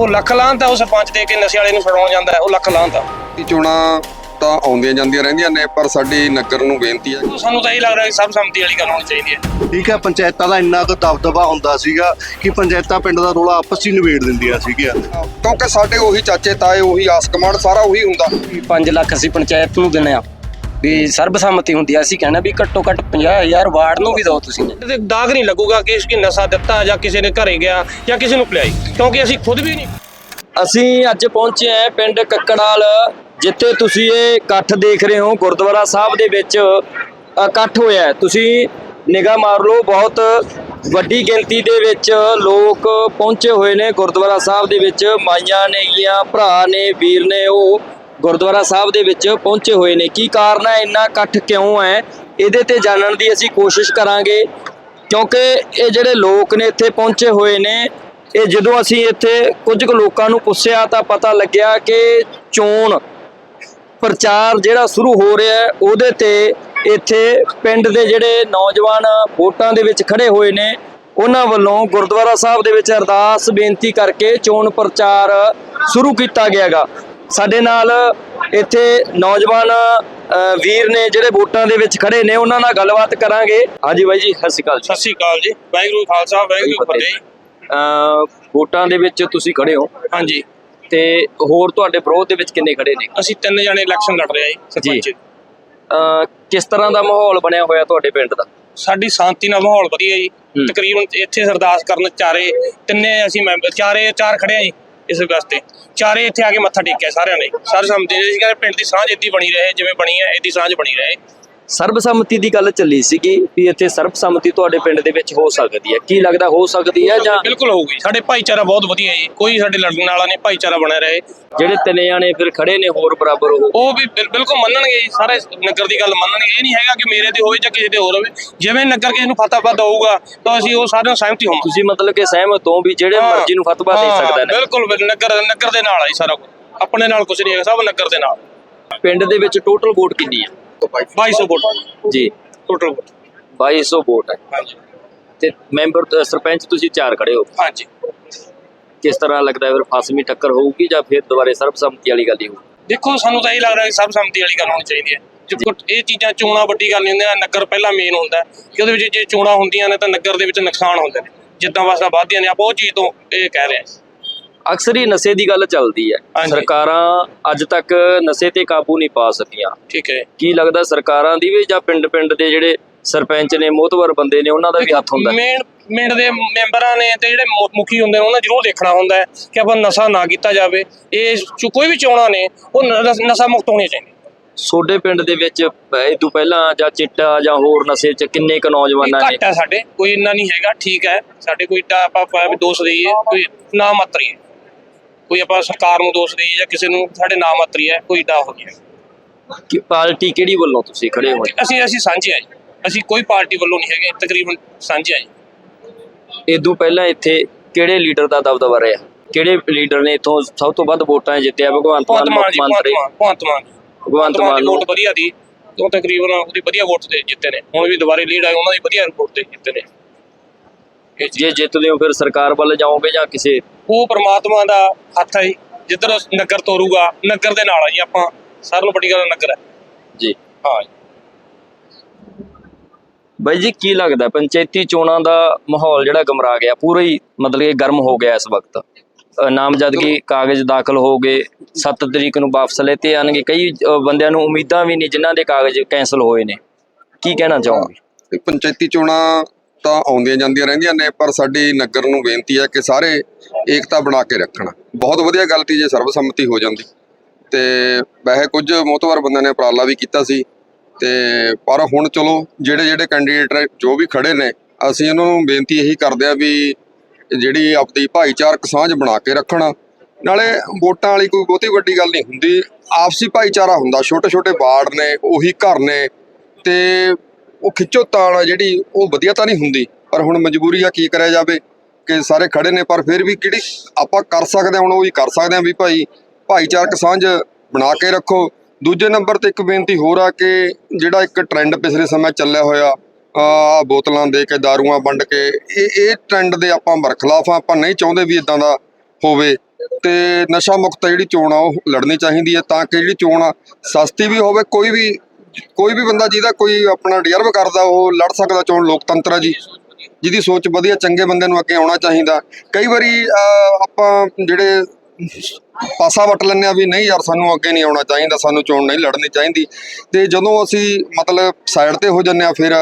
ਉਹ ਲੱਖ ਆ ਉਹ ਸਰਪੰਚ ਦੇ ਕੇ ਨਸ਼ੇ ਵਾਲੇ ਨੂੰ ਫੜਾਉਣ ਜਾਂਦਾ ਹੈ, ਉਹ ਲੱਖ ਆ ਕਿ ਚੋਣਾਂ ਤਾਂ ਆਉਂਦੀਆਂ ਜਾਂਦੀਆਂ ਰਹਿੰਦੀਆਂ ਨੇ ਪਰ ਸਾਡੀ ਨਗਰ ਨੂੰ ਬੇਨਤੀ ਹੈ। ਸਾਨੂੰ ਤਾਂ ਇਹ ਲੱਗਦਾ ਕਿ ਸਭ ਸੰਮਤੀ ਵਾਲੀ ਗੱਲ ਹੋਣੀ ਚਾਹੀਦੀ ਹੈ। ਠੀਕ ਹੈ ਪੰਚਾਇਤਾਂ ਦਾ ਇੰਨਾ ਕੁ ਦਬਦਬਾ ਹੁੰਦਾ ਸੀਗਾ ਕਿ ਪੰਚਾਇਤਾਂ ਪਿੰਡ ਦਾ ਰੋਲਾ ਆਪਸ ਹੀ ਨਿਬੇੜ ਦਿੰਦੀਆਂ ਸੀਗੀਆਂ। ਕਿਉਂਕਿ ਸਾਡੇ ਉਹੀ ਚਾਚੇ ਤਾਏ ਉਹੀ ਆਸ ਕਮਾਂਡ ਸਾਰਾ ਉਹੀ ਹੁੰਦਾ। 5 ਲੱਖ ਅਸੀਂ ਪੰਚਾਇਤ ਨੂੰ ਦਿੰਨੇ ਆ ਵੀ ਸਰਬਸੰਮਤੀ ਹੁੰਦੀ ਆ। ਅਸੀਂ ਕਹਿੰਦੇ ਵੀ ਘੱਟੋ ਘੱਟ 50000 ਵਾਰਡ ਨੂੰ ਵੀ ਦਿਓ ਤੁਸੀਂ। ਤੇ ਦਾਗ ਨਹੀਂ ਲੱਗੂਗਾ ਕਿ ਇਸ ਕੀ ਨਸ਼ਾ ਦਿੱਤਾ ਜਾਂ ਕਿਸੇ ਨੇ ਘਰੇ ਗਿਆ ਜਾਂ ਕਿਸੇ ਨੂੰ ਪਿਲਾਈ ਕਿਉਂਕਿ ਅਸੀਂ ਖੁਦ ਵੀ ਨਹੀਂ। ਅਸੀਂ ਅੱਜ ਪਹੁੰਚੇ ਹਾਂ ਪਿੰਡ ਕੱਕੜਾਲ ਜਿੱਥੇ ਤੁਸੀਂ ਇਹ ਇਕੱਠ ਦੇਖ ਰਹੇ ਹੋ ਗੁਰਦੁਆਰਾ ਸਾਹਿਬ ਦੇ ਵਿੱਚ ਇਕੱਠ ਹੋਇਆ। ਤੁਸੀਂ ਨਿਗਾਹ ਮਾਰ ਲਓ ਬਹੁਤ ਵੱਡੀ ਗਿਣਤੀ ਦੇ ਵਿੱਚ ਲੋਕ ਪਹੁੰਚੇ ਹੋਏ ਨੇ ਗੁਰਦੁਆਰਾ ਸਾਹਿਬ ਦੇ ਵਿੱਚ। ਮਾਈਆਂ ਨੇਗੀਆਂ ਭਰਾ ਨੇ ਵੀਰ ਨੇ ਉਹ ਗੁਰਦੁਆਰਾ ਸਾਹਿਬ ਦੇ ਵਿੱਚ ਪਹੁੰਚੇ ਹੋਏ ਨੇ। ਕੀ ਕਾਰਨ ਹੈ? ਇੰਨਾ ਇਕੱਠ ਕਿਉਂ ਹੈ? ਇਹਦੇ ਤੇ ਜਾਣਨ ਦੀ ਅਸੀਂ ਕੋਸ਼ਿਸ਼ ਕਰਾਂਗੇ। ਕਿਉਂਕਿ ਇਹ ਜਿਹੜੇ ਲੋਕ ਨੇ ਇੱਥੇ ਪਹੁੰਚੇ ਹੋਏ ਨੇ, ਇਹ ਜਦੋਂ ਅਸੀਂ ਇੱਥੇ ਕੁਝ ਕੁ ਲੋਕਾਂ ਨੂੰ ਪੁੱਛਿਆ ਤਾਂ ਪਤਾ ਲੱਗਿਆ ਕਿ ਚੋਣ ਪ੍ਰਚਾਰ ਜਿਹੜਾ ਸ਼ੁਰੂ ਹੋ ਰਿਹਾ ਹੈ, ਉਹਦੇ ਤੇ ਇੱਥੇ ਪਿੰਡ ਦੇ ਜਿਹੜੇ ਨੌਜਵਾਨ ਵੋਟਾਂ ਦੇ ਵਿੱਚ ਖੜੇ ਹੋਏ ਨੇ, ਉਹਨਾਂ ਵੱਲੋਂ ਗੁਰਦੁਆਰਾ ਸਾਹਿਬ ਦੇ ਵਿੱਚ ਅਰਦਾਸ ਬੇਨਤੀ ਕਰਕੇ ਚੋਣ ਪ੍ਰਚਾਰ ਸ਼ੁਰੂ ਕੀਤਾ ਗਿਆਗਾ। ਸਾਡੇ ਨਾਲ ਇੱਥੇ ਨੌਜਵਾਨ ਵੀਰ ਨੇ ਜਿਹੜੇ ਵੋਟਾਂ ਦੇ ਵਿੱਚ ਖੜੇ ਨੇ ਉਹਨਾਂ ਨਾਲ ਗੱਲਬਾਤ ਕਰਾਂਗੇ। ਹਾਂਜੀ ਬਾਈ ਜੀ ਸਤਿ ਸ਼੍ਰੀ ਅਕਾਲ ਜੀ। ਸਤਿ ਸ੍ਰੀ ਅਕਾਲ ਜੀ। ਵਾਹਿਗੁਰੂ ਖਾਲਸਾ ਵਾਹਿਗੁਰੂ ਫਤਿਹ। ਅ, ਵੋਟਾਂ ਦੇ ਵਿੱਚ ਤੁਸੀਂ ਖੜੇ ਹੋ। ਹਾਂਜੀ। ਤੇ ਹੋਰ ਤੁਹਾਡੇ ਵਿਰੋਧ ਦੇ ਵਿੱਚ ਕਿੰਨੇ ਖੜੇ ਨੇ? ਅਸੀਂ ਤਿੰਨ ਜਣੇ ਇਲੈਕਸ਼ਨ ਲੜ ਰਹੇ ਆ ਜੀ ਸਰਪੰਚ। ਅ, ਕਿਸ ਤਰ੍ਹਾਂ ਦਾ ਮਾਹੌਲ ਬਣਿਆ ਹੋਇਆ ਤੁਹਾਡੇ ਪਿੰਡ ਦਾ? ਸਾਡੀ ਸ਼ਾਂਤੀ ਨਾਲ ਮਾਹੌਲ ਵਧੀਆ ਜੀ। ਤਕਰੀਬਨ ਇੱਥੇ ਅਰਦਾਸ ਕਰਨ ਚਾਰੇ ਤਿੰਨੇ ਅਸੀਂ ਮੈਂਬਰ ਚਾਰੇ ਚਾਰ ਖੜੇ ਆ ਜੀ। ਇਸ ਵਾਸਤੇ ਚਾਰੇ ਇੱਥੇ ਆ ਕੇ ਮੱਥਾ ਟੇਕਿਆ ਸਾਰਿਆਂ ਨੇ। ਸਾਰੇ ਸਮਝਦੇ ਸੀ ਕਹਿੰਦੇ ਪਿੰਡ ਦੀ ਸਾਂਝ ਇੱਦੀ ਬਣੀ ਰਹੇ, ਜਿਵੇਂ ਬਣੀ ਹੈ ਇੱਦੀ ਸਾਂਝ ਬਣੀ ਰਹੇ। ਸਰਬਸੰਮਤੀ ਦੀ ਗੱਲ ਚੱਲੀ ਸੀਗੀ ਵੀ ਇੱਥੇ ਸਰਬਸੰਮਤੀ ਤੁਹਾਡੇ ਪਿੰਡ ਦੇ ਵਿੱਚ ਹੋ ਸਕਦੀ ਹੈ। ਕੀ ਲੱਗਦਾ ਹੋ ਸਕਦੀ ਹੈ ਜਾਂ ਬਿਲਕੁਲ ਹੋਊਗੀ। ਸਾਡੇ ਭਾਈਚਾਰਾ ਬਹੁਤ ਵਧੀਆ ਜੀ। ਕੋਈ ਸਾਡੇ ਲੜਨ ਵਾਲਾ ਨਹੀਂ ਭਾਈਚਾਰਾ ਬਣਿਆ ਰਹੇ। ਜਿਹੜੇ ਤਿੰਨੇ ਜਾਣੇ ਫਿਰ ਖੜੇ ਨੇ ਹੋਰ ਬਰਾਬਰ ਉਹ? ਉਹ ਵੀ ਬਿਲ- ਬਿਲਕੁਲ ਮੰਨਣਗੇ ਜੀ। ਸਾਰੇ ਨਗਰ ਦੀ ਗੱਲ ਮੰਨਣਗੇ। ਇਹ ਨਹੀਂ ਹੈਗਾ ਕਿ ਮੇਰੇ ਤੇ ਹੋਵੇ ਜਾਂ ਕਿਸੇ ਤੇ ਹੋਰ ਹੋਵੇ। ਜਿਵੇਂ ਨਗਰ ਕਿਸੇ ਨੂੰ ਫਤਵਾ ਹੋਊਗਾ ਤਾਂ ਅਸੀਂ ਉਹ ਸਾਰਿਆਂ ਨਾਲ ਸਹਿਮਤੀ ਹੋਵਾਂਗੇ। ਤੁਸੀਂ ਮਤਲਬ ਕਿ ਸਹਿਮਤ ਹੋ ਵੀ ਜਿਹੜੇ ਮਰਜ਼ੀ ਨੂੰ ਫਤਵਾ ਦੇ ਹਾਂ, ਸਕਦਾ ਨੇ ਬਿਲਕੁਲ ਬਿਲ- ਨਗਰ ਨਗਰ ਦੇ ਨਾਲ ਆ ਜੀ ਸਾਰਾ ਕੁਝ। ਆਪਣੇ ਨਾਲ ਕੁਝ ਨਹੀਂ ਹੈਗਾ ਸਭ ਨਗਰ ਦੇ ਨਾਲ। ਪਿੰਡ ਦੇ ਵਿੱਚ ਟੋਟਲ ਵੋਟ ਕਿੰਨੀ ਹੈ? 2200 ਵੋਟ। ਜੀ। ਟੋਟਲ ਵੋਟ 2200 ਵੋਟ ਹੈ। ਹਾਂਜੀ। ਤੇ ਮੈਂਬਰ ਅ, ਸਰਪੰਚ ਤੁਸੀਂ ਚਾਰ ਖੜੇ ਹੋ। ਹਾਂਜੀ। ਕਿਸ ਤਰ੍ਹਾਂ ਲੱਗਦਾ ਹੈ ਫਿਰ ਫਾਸਮੀ ਟੱਕਰ ਹੋਊਗੀ ਜਾਂ ਫਿਰ ਦੁਬਾਰੇ ਸਰਬਸੰਮਤੀ ਵਾਲੀ ਗੱਲ ਹੀ ਹੋਊ ਦੇਖੋ ਸਾਨੂੰ ਤਾਂ ਇਹ ਲੱਗਦਾ ਕਿ ਸਭ ਸੰਮਤੀ ਵਾਲੀ ਗੱਲ ਹੋਣੀ ਚਾਹੀਦੀ ਹੈ। ਜੇ ਇਹ ਚੀਜ਼ਾਂ ਚੋਣਾਂ ਵੱਡੀ ਗੱਲ ਨਹੀਂ ਹੁੰਦੀਆਂ ਨਗਰ ਪਹਿਲਾਂ ਮੇਨ ਹੁੰਦਾ ਹੈ। ਕਿ ਉਹਦੇ ਵਿੱਚ ਜੇ ਚੋਣਾਂ ਹੁੰਦੀਆਂ ਨੇ ਤਾਂ ਨਗਰ ਦੇ ਵਿੱਚ ਨੁਕਸਾਨ ਹੁੰਦੇ ਨੇ। ਜਿੱਦਾਂ ਵਾਸਤਾ ਵੱਧਦੀਆਂ ਨੇ ਆਪਾਂ ਉਹ ਚੀਜ਼ ਤੋਂ ਇਹ ਕਹਿ ਰਹੇ ਹਾਂ। ਅਕਸਰ ਹੀ ਨਸ਼ੇ ਦੀ ਗੱਲ ਚੱਲਦੀ ਹੈ। ਹਾਂਜੀ। ਸਰਕਾਰਾਂ ਅੱਜ ਤੱਕ ਨਸ਼ੇ ਤੇ ਕਾਬੂ ਨਹੀਂ ਪਾ ਸਕੀਆਂ। ਠੀਕ ਹੈ। ਕੀ ਲੱਗਦਾ ਸਰਕਾਰਾਂ ਦੀ ਵੀ ਜਾਂ ਪਿੰਡ ਪਿੰਡ ਦੇ ਜਿਹੜੇ ਸਰਪੰਚ ਨੇ ਮੋਹਤਵਰ ਬੰਦੇ ਨੇ ਉਹਨਾਂ ਦਾ ਵੀ ਹੱਥ ਹੁੰਦਾ ਹੈ? ਮੇਨ ਮੇਨ ਦੇ ਮੈਂਬਰਾਂ ਨੇ ਤੇ ਜਿਹੜੇ ਮੁ- ਮੁਖੀ ਹੁੰਦੇ ਨੇ ਉਹਨਾਂ ਜ਼ਰੂਰ ਦੇਖਣਾ ਹੁੰਦਾ ਹੈ ਕਿ ਆਪਾਂ ਨਸ਼ਾ ਨਾ ਕੀਤਾ ਜਾਵੇ। ਇਹ ਚ- ਕੋਈ ਵੀ ਚੋਣਾਂ ਨੇ ਉਹ ਨ- ਨਸ਼ਾ ਮੁਕਤ ਹੋਣੀਆਂ ਚਾਹੀਦੀਆਂ ਤੁਹਾਡੇ ਪਿੰਡ ਦੇ ਵਿੱਚ ਇਹ ਤੋਂ ਪਹਿਲਾਂ ਜਾਂ ਚਿੱਟਾ ਜਾਂ ਹੋਰ ਨਸ਼ੇ 'ਚ ਕਿੰਨੇ ਕ ਨੌਜਵਾਨਾਂ ਨੇ ਘੱਟ ਹੈ ਸਾਡੇ ਕੋਈ ਇੰਨਾ ਨਹੀਂ ਹੈਗਾ ਠੀਕ ਹੈ। ਸਾਡੇ ਕੋਈ ਏਡਾ ਆਪਾਂ ਆਪਾਂ ਵੀ ਦੋਸ਼ ਦੇਈਏ ਕੋਈ ਨਾ ਮਾਤਰੀ ਹੈ ਕੋਈ ਆਪਾਂ ਸਰਕਾਰ ਨੂੰ ਦੋਸ਼ ਦੇਈਏ ਜਾਂ ਕਿਸੇ ਨੂੰ ਸਾਡੇ ਨਾ ਮਾਤਰੀ ਹੈ ਕੋਈ ਏਡਾ ਹੋ ਗਿਆ। ਕਿ ਪਾਰਟੀ ਕਿਹੜੀ ਵੱਲੋਂ ਤੁਸੀਂ ਖੜੇ ਹੋਏ ਅਸੀਂ ਅਸੀਂ ਸਾਂਝੇ ਆ ਜੀ। ਅਸੀਂ ਕੋਈ ਪਾਰਟੀ ਵੱਲੋਂ ਨਹੀਂ ਹੈਗੇ ਤਕਰੀਬਨ ਸਾਂਝੇ ਆ ਜੀ। ਇਦੋਂ ਪਹਿਲਾਂ ਇੱਥੇ ਕਿਹੜੇ ਲੀਡਰ ਦਾ ਦਬਦਬਾ ਰਿਹਾ? ਕਿਹੜੇ ਲੀਡਰ ਨੇ ਇਥੋਂ ਸਭ ਤੋਂ ਵੱਧ ਵੋਟਾਂ ਜਿੱਤਿਆ? ਭਗਵੰਤ ਭਗਵੰਤ ਮਾਨ ਮੁੱਖ ਮੰਤਰੀ। ਮਾਨ ਭਗਵੰਤ ਮਾਨ ਭਗਵੰਤ ਮਾਨ ਦੀ ਵੋਟ ਵਧੀਆ ਦੀ ਉਹ ਤਕਰੀਬਨ ਉਹਦੀ ਵਧੀਆ ਵੋਟ ਤੇ ਜਿੱਤੇ ਨੇ। ਹੁਣ ਵੀ ਦੁਬਾਰੇ ਲੀਡ ਆਏ ਉਹਨਾਂ ਦੀ ਵਧੀਆ ਵੋਟ ਤੇ ਜਿੱਤੇ ਨੇ। ਜੇ ਜਿੱਤਦੇ ਹੋ ਫਿਰ ਸਰਕਾਰ ਵੱਲ ਜਾਓਗੇ ਜਾਂ ਕਿਸੇ ਉਹ ਪ੍ਰਮਾਤਮਾ ਦਾ ਹੱਥ ਹੈ ਜੀ। ਜਿੱਧਰ ਉਹ ਨਗਰ ਤੋਰੂਗਾ ਨਗਰ ਦੇ ਨਾਲ ਆ ਜੀ ਆਪਾਂ। ਸਾਰਿਆਂ ਨੂੰ ਵੱਡੀ ਗੱਲ ਨਗਰ ਹੈ। ਜੀ। ਹਾਂ ਜੀ। ਬਾਈ ਜੀ ਕੀ ਲੱਗਦਾ ਪੰਚਾਇਤੀ ਚੋਣਾਂ ਦਾ ਮਾਹੌਲ ਜਿਹੜਾ ਗਮਰਾ ਗਿਆ ਪੂਰਾ ਹੀ ਮਤਲਬ ਕਿ ਗਰਮ ਹੋ ਗਿਆ ਇਸ ਵਕਤ। ਅ, ਨਾਮਜ਼ਦਗੀ ਕਾਗਜ਼ ਦਾਖਲ ਹੋ ਗਏ 7 ਤਰੀਕ ਨੂੰ ਵਾਪਸ ਲੈਤੇ ਆਣਗੇ। ਕਈ ਅ, ਬੰਦਿਆਂ ਨੂੰ ਉਮੀਦਾਂ ਵੀ ਨਹੀਂ ਜਿਨ੍ਹਾਂ ਦੇ ਕਾਗਜ਼ ਕੈਨਸਲ ਹੋਏ ਨੇ। ਕੀ ਕਹਿਣਾ ਚਾਹੋਗੇ? ਪੰਚਾਇਤੀ ਚੋਣਾਂ ਤਾਂ ਆਉਂਦੀਆਂ ਜਾਂਦੀਆਂ ਰਹਿੰਦੀਆਂ ਨੇ, ਪਰ ਸਾਡੀ ਨਗਰ ਨੂੰ ਬੇਨਤੀ ਹੈ ਕਿ ਸਾਰੇ ਏਕਤਾ ਬਣਾ ਕੇ ਰੱਖਣ। ਬਹੁਤ ਵਧੀਆ ਗੱਲ ਤੀ ਜੇ ਸਰਬਸੰਮਤੀ ਹੋ ਜਾਂਦੀ। ਤੇ ਵੈਸੇ ਕੁਝ ਮੋਤਵਰ ਬੰਦਿਆਂ ਨੇ ਉਪਰਾਲਾ ਵੀ ਕੀਤਾ ਸੀ। ਤੇ ਪਰ ਹੁਣ ਚਲੋ, ਜਿਹੜੇ ਜਿਹੜੇ ਕੈਂਡੀਡੇਟ ਜੋ ਵੀ ਖੜੇ ਨੇ, ਅਸੀਂ ਉਹਨਾਂ ਨੂੰ ਬੇਨਤੀ ਇਹੀ ਕਰਦੇ ਆ ਵੀ ਜਿਹੜੀ ਆਪਦੀ ਭਾਈਚਾਰਕ ਸਾਂਝ ਬਣਾ ਕੇ ਰੱਖਣ। ਨਾਲੇ ਵੋਟਾਂ ਵਾਲੀ ਕੋਈ ਬਹੁਤੀ ਵੱਡੀ ਗੱਲ ਨਹੀਂ ਹੁੰਦੀ। ਆਪਸੀ ਭਾਈਚਾਰਾ ਹੁੰਦਾ ਛੋਟੇ ਛੋਟੇ ਵਾਰਡ ਨੇ, ਉਹੀ ਘਰ ਨੇ। ਤੇ ਉਹ ਖਿੱਚੋ ਤਾਲ ਆ ਜਿਹੜੀ, ਉਹ ਵਧੀਆ ਤਾਂ ਨਹੀਂ ਹੁੰਦੀ, ਪਰ ਹੁਣ ਮਜਬੂਰੀ ਆ ਕੀ ਕਰਿਆ ਜਾਵੇ, ਕਿ ਸਾਰੇ ਖੜੇ ਨੇ, ਪਰ ਫਿਰ ਵੀ ਕਿਹੜੀ ਆਪਾਂ ਕਰ ਸਕਦੇ ਹਾਂ, ਹੁਣ ਉਹ ਵੀ ਕਰ ਸਕਦੇ ਹਾਂ ਵੀ ਭਾਈ, ਭਾਈਚਾਰਕ ਸਾਂਝ ਬਣਾ ਕੇ ਰੱਖੋ। ਦੂਜੇ ਨੰਬਰ ਤੇ ਇੱਕ ਬੇਨਤੀ ਹੋਰ ਆ ਕਿ ਜਿਹੜਾ ਇੱਕ ਟ੍ਰੈਂਡ ਪਿਛਲੇ ਸਮੇਂ ਚੱਲਿਆ ਹੋਇਆ, ਆ ਬੋਤਲਾਂ ਦੇ ਕੇ, ਦਾਰੂਆਂ ਵੰਡ ਕੇ, ਇਹ ਇਹ ਟ੍ਰੈਂਡ ਦੇ ਆਪਾਂ ਬਰਖਲਾਫ ਆ, ਆਪਾਂ ਨਹੀਂ ਚਾਹੁੰਦੇ ਵੀ ਇਦਾਂ ਦਾ ਹੋਵੇ। ਤੇ ਨਸ਼ਾ ਮੁਕਤ ਜਿਹੜੀ ਚੋਣ ਆ, ਉਹ ਲੜਨੀ ਚਾਹੀਦੀ ਹੈ ਤਾਂ ਕਿ ਜਿਹੜੀ ਚੋਣ ਆ, ਸਸਤੀ ਵੀ ਹੋਵੇ, ਕੋਈ ਵੀ ਕੋਈ ਵੀ ਬੰਦਾ ਜਿਹਦਾ ਕੋਈ ਆਪਣਾ ਡਿਜ਼ਰਵ ਕਰਦਾ, ਉਹ ਲੜ ਸਕਦਾ ਚੋਣ ਲੋਕਤੰਤਰ ਆ ਜੀ। ਜਿਹਦੀ ਸੋਚ ਵਧੀਆ, ਚੰਗੇ ਬੰਦੇ ਨੂੰ ਅੱਗੇ ਆਉਣਾ ਚਾਹੀਦਾ। ਕਈ ਵਾਰੀ ਆਪਾਂ ਜਿਹੜੇ ਪਾਸਾ ਵਟ ਲੈਂਦੇ ਆ ਵੀ ਨਹੀਂ ਯਾਰ, ਸਾਨੂੰ ਅੱਗੇ ਨਹੀਂ ਆਉਣਾ ਚਾਹੀਦਾ, ਸਾਨੂੰ ਚੋਣ ਨਹੀਂ ਲੜਨੀ ਚਾਹੀਦੀ। ਤੇ ਜਦੋਂ ਅਸੀਂ ਮਤਲਬ ਸਾਈਡ ਤੇ ਹੋ ਜੰਨੇ ਆ, ਫਿਰ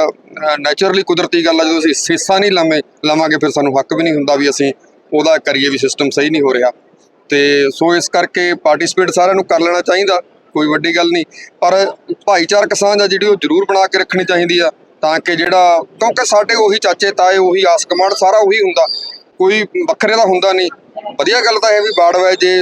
ਨੇਚਰਲੀ ਕੁਦਰਤੀ ਗੱਲ ਆ, ਜਦੋਂ ਅਸੀਂ ਸੀਸਾ ਨਹੀਂ ਲਾਵੇਂ ਲਾਵਾਂਗੇ, ਫਿਰ ਸਾਨੂੰ ਹੱਕ ਵੀ ਨਹੀਂ ਹੁੰਦਾ ਵੀ ਅਸੀਂ ਉਹਦਾ ਕਰੀਏ ਵੀ ਸਿਸਟਮ ਸਹੀ ਨਹੀਂ ਹੋ ਰਿਹਾ। ਤੇ ਸੋ ਇਸ ਕਰਕੇ ਪਾਰਟਿਸਿਪੇਟ ਸਾਰਿਆਂ ਨੂੰ ਕਰ ਲੈਣਾ ਚਾਹੀਦਾ। ਕੋਈ ਵੱਡੀ ਗੱਲ ਨਹੀਂ। ਪਰ ਭਾਈਚਾਰਕ ਸਾਂਝ ਆ ਜਿਹੜੀ ਉਹ ਜ਼ਰੂਰ ਬਣਾ ਕੇ ਰੱਖਣੀ ਚਾਹੀਦੀ ਆ, ਤਾਂ ਕਿ ਜਿਹੜਾ, ਕਿਉਂਕਿ ਸਾਡੇ ਉਹੀ ਚਾਚੇ, ਤਾਏ, ਉਹੀ ਆਸ ਕਮਾਂਡ ਸਾਰਾ ਉਹੀ ਹੁੰਦਾ। ਕੋਈ ਵੱਖਰੇ ਦਾ ਹੁੰਦਾ ਨਹੀਂ। ਵਧੀਆ ਗੱਲ ਤਾਂ ਇਹ ਵੀ ਬਾੜ ਵਾਇਜ ਜੇ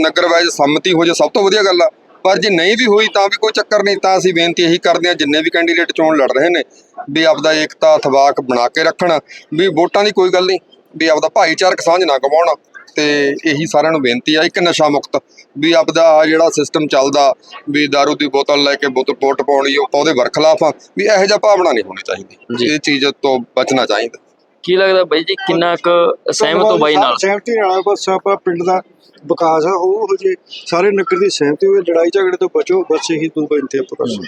ਨਗਰ ਵਾਇਜ ਸੰਮਤੀ ਹੋ ਜਾ ਸਭ ਤੋਂ ਵਧੀਆ ਗੱਲ ਆ। ਪਰ ਜੇ ਨਹੀਂ ਵੀ ਹੋਈ ਤਾਂ ਵੀ ਕੋਈ ਚੱਕਰ ਨਹੀਂ। ਤਾਂ ਅਸੀਂ ਬੇਨਤੀ ਇਹੀ ਕਰਦੇ ਹਾਂ, ਜਿੰਨੇ ਵੀ ਕੈਂਡੀਡੇਟ ਚੋਣ ਲੜ ਰਹੇ ਨੇ, ਵੀ ਆਪਦਾ ਏਕਤਾ ਅਥਵਾਕ ਬਣਾ ਕੇ ਰੱਖਣ। ਵੀ ਵੋਟਾਂ ਦੀ ਕੋਈ ਗੱਲ ਨਹੀਂ, ਵੀ ਆਪਦਾ ਭਾਈਚਾਰਕ ਸਾਂਝ ਨਾ ਗਵਾਉਣ। ਤੇ ਇਹੀ ਸਾਰਿਆਂ ਨੂੰ ਬੇਨਤੀ ਆ ਇੱਕ ਨਸ਼ਾ ਮੁਕਤ ਵੀ ਆਪਦਾ ਆਹ ਜਿਹੜਾ ਸਿਸਟਮ ਚੱਲਦਾ ਵੀ दारू ਦੀ ਬੋਤਲ ਲੈ ਕੇ ਬੋਤਲ ਵੋਟ ਪਾਉਣੀ ਉਹ ਉਹਦੇ ਵਰਖਲਾਫ ਆ ਵੀ ਇਹੋ ਜਿਹਾ ਭਾਵਨਾ ਨਹੀਂ ਹੋਣੀ। ਚਾਹੀਦੀ ਇਹ ਚੀਜ਼ ਤੋਂ ਬਚਣਾ ਚਾਹੀਦਾ। ਕੀ ਲੱਗਦਾ ਬਾਈ ਜੀ ਕਿੰਨਾ ਕੁ ਸਹਿਮਤ ਹੋ ਬਾਈ ਨਾਲ? ਸਹਿਮਤੀ ਨਾਲ ਬਸ ਆਪਾਂ ਪਿੰਡ ਦਾ ਵਿਕਾਸ ਆ ਉਹ ਹੋ ਜੇ ਸਾਰੇ ਨਗਰ ਦੀ ਸਹਿਮਤੀ ਹੋਵੇ ਲੜਾਈ ਝਗੜੇ ਤੋਂ ਬਚੋ ਬਸ ਇਹੀ ਦੋ ਬੇਨਤੀ ਆਪਾਂ ਕਰ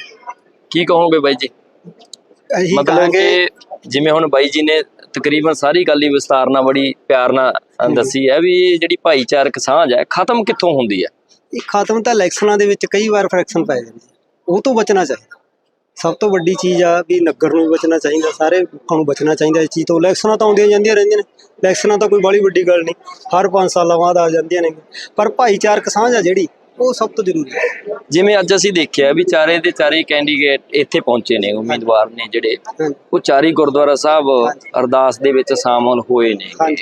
ਕੀ ਕਹੋਗੇ ਬਾਈ ਜੀ? ਮਤਲਬ ਕਿ ਜਿਵੇਂ ਹੁਣ ਬਾਈ ਜੀ ਨੇ ਤਕਰੀਬਨ ਸਾਰੀ ਗੱਲ ਹੀ ਵਿਸਤਾਰ ਨਾਲ ਬੜੀ ਪਿਆਰ ਨਾਲ ਦੱਸੀ ਹੈ ਵੀ ਇਹ ਜਿਹੜੀ ਭਾਈਚਾਰਕ ਸਾਂਝ ਹੈ ਖਤਮ ਕਿੱਥੋਂ ਹੁੰਦੀ ਹੈ? ਇਹ ਖਤਮ ਤਾਂ ਇਲੈਕਸ਼ਨਾਂ ਦੇ ਵਿੱਚ ਕਈ ਵਾਰ ਫ੍ਰੈਕਸ਼ਨ ਪੈ ਜਾਂਦੀ ਹੈ। ਉਹ ਤੋਂ ਬਚਣਾ ਚਾਹੀਦਾ। ਸਭ ਤੋਂ ਵੱਡੀ ਚੀਜ਼ ਆ ਵੀ ਨਗਰ ਨੂੰ ਬਚਣਾ ਚਾਹੀਦਾ ਸਾਰੇ ਲੋਕਾਂ ਨੂੰ ਬਚਣਾ ਚਾਹੀਦਾ। ਇਸ ਚੀਜ਼ ਤੋਂ ਇਲੈਕਸ਼ਨਾਂ ਤਾਂ ਆਉਂਦੀਆਂ ਜਾਂਦੀਆਂ ਰਹਿੰਦੀਆਂ ਨੇ। ਇਲੈਕਸ਼ਨਾਂ ਤਾਂ ਕੋਈ ਬਾਲੀ ਵੱਡੀ ਗੱਲ ਨਹੀਂ। ਹਰ 5 ਸਾਲਾਂ ਬਾਅਦ ਆ ਜਾਂਦੀਆਂ ਨੇ। ਪਰ ਭਾਈਚਾਰਕ ਸਾਂਝ ਆ ਜਿਹੜੀ ਉਹ ਸਭ ਤੋਂ ਜ਼ਰੂਰੀ ਹੈ। ਜਿਵੇਂ ਅੱਜ ਅਸੀਂ ਦੇਖਿਆ ਵੀ ਚਾਰੇ ਦੇ ਚਾਰੇ ਕੈਂਡੀਡੇਟ ਇੱਥੇ ਪਹੁੰਚੇ ਨੇ ਉਮੀਦਵਾਰ ਨੇ ਜਿਹੜੇ। ਉਹ ਚਾਰੀ ਗੁਰਦੁਆਰਾ ਸਾਹਿਬ ਅਰਦਾਸ ਦੇ ਵਿੱਚ ਸ਼ਾਮਲ ਹੋਏ ਨੇ।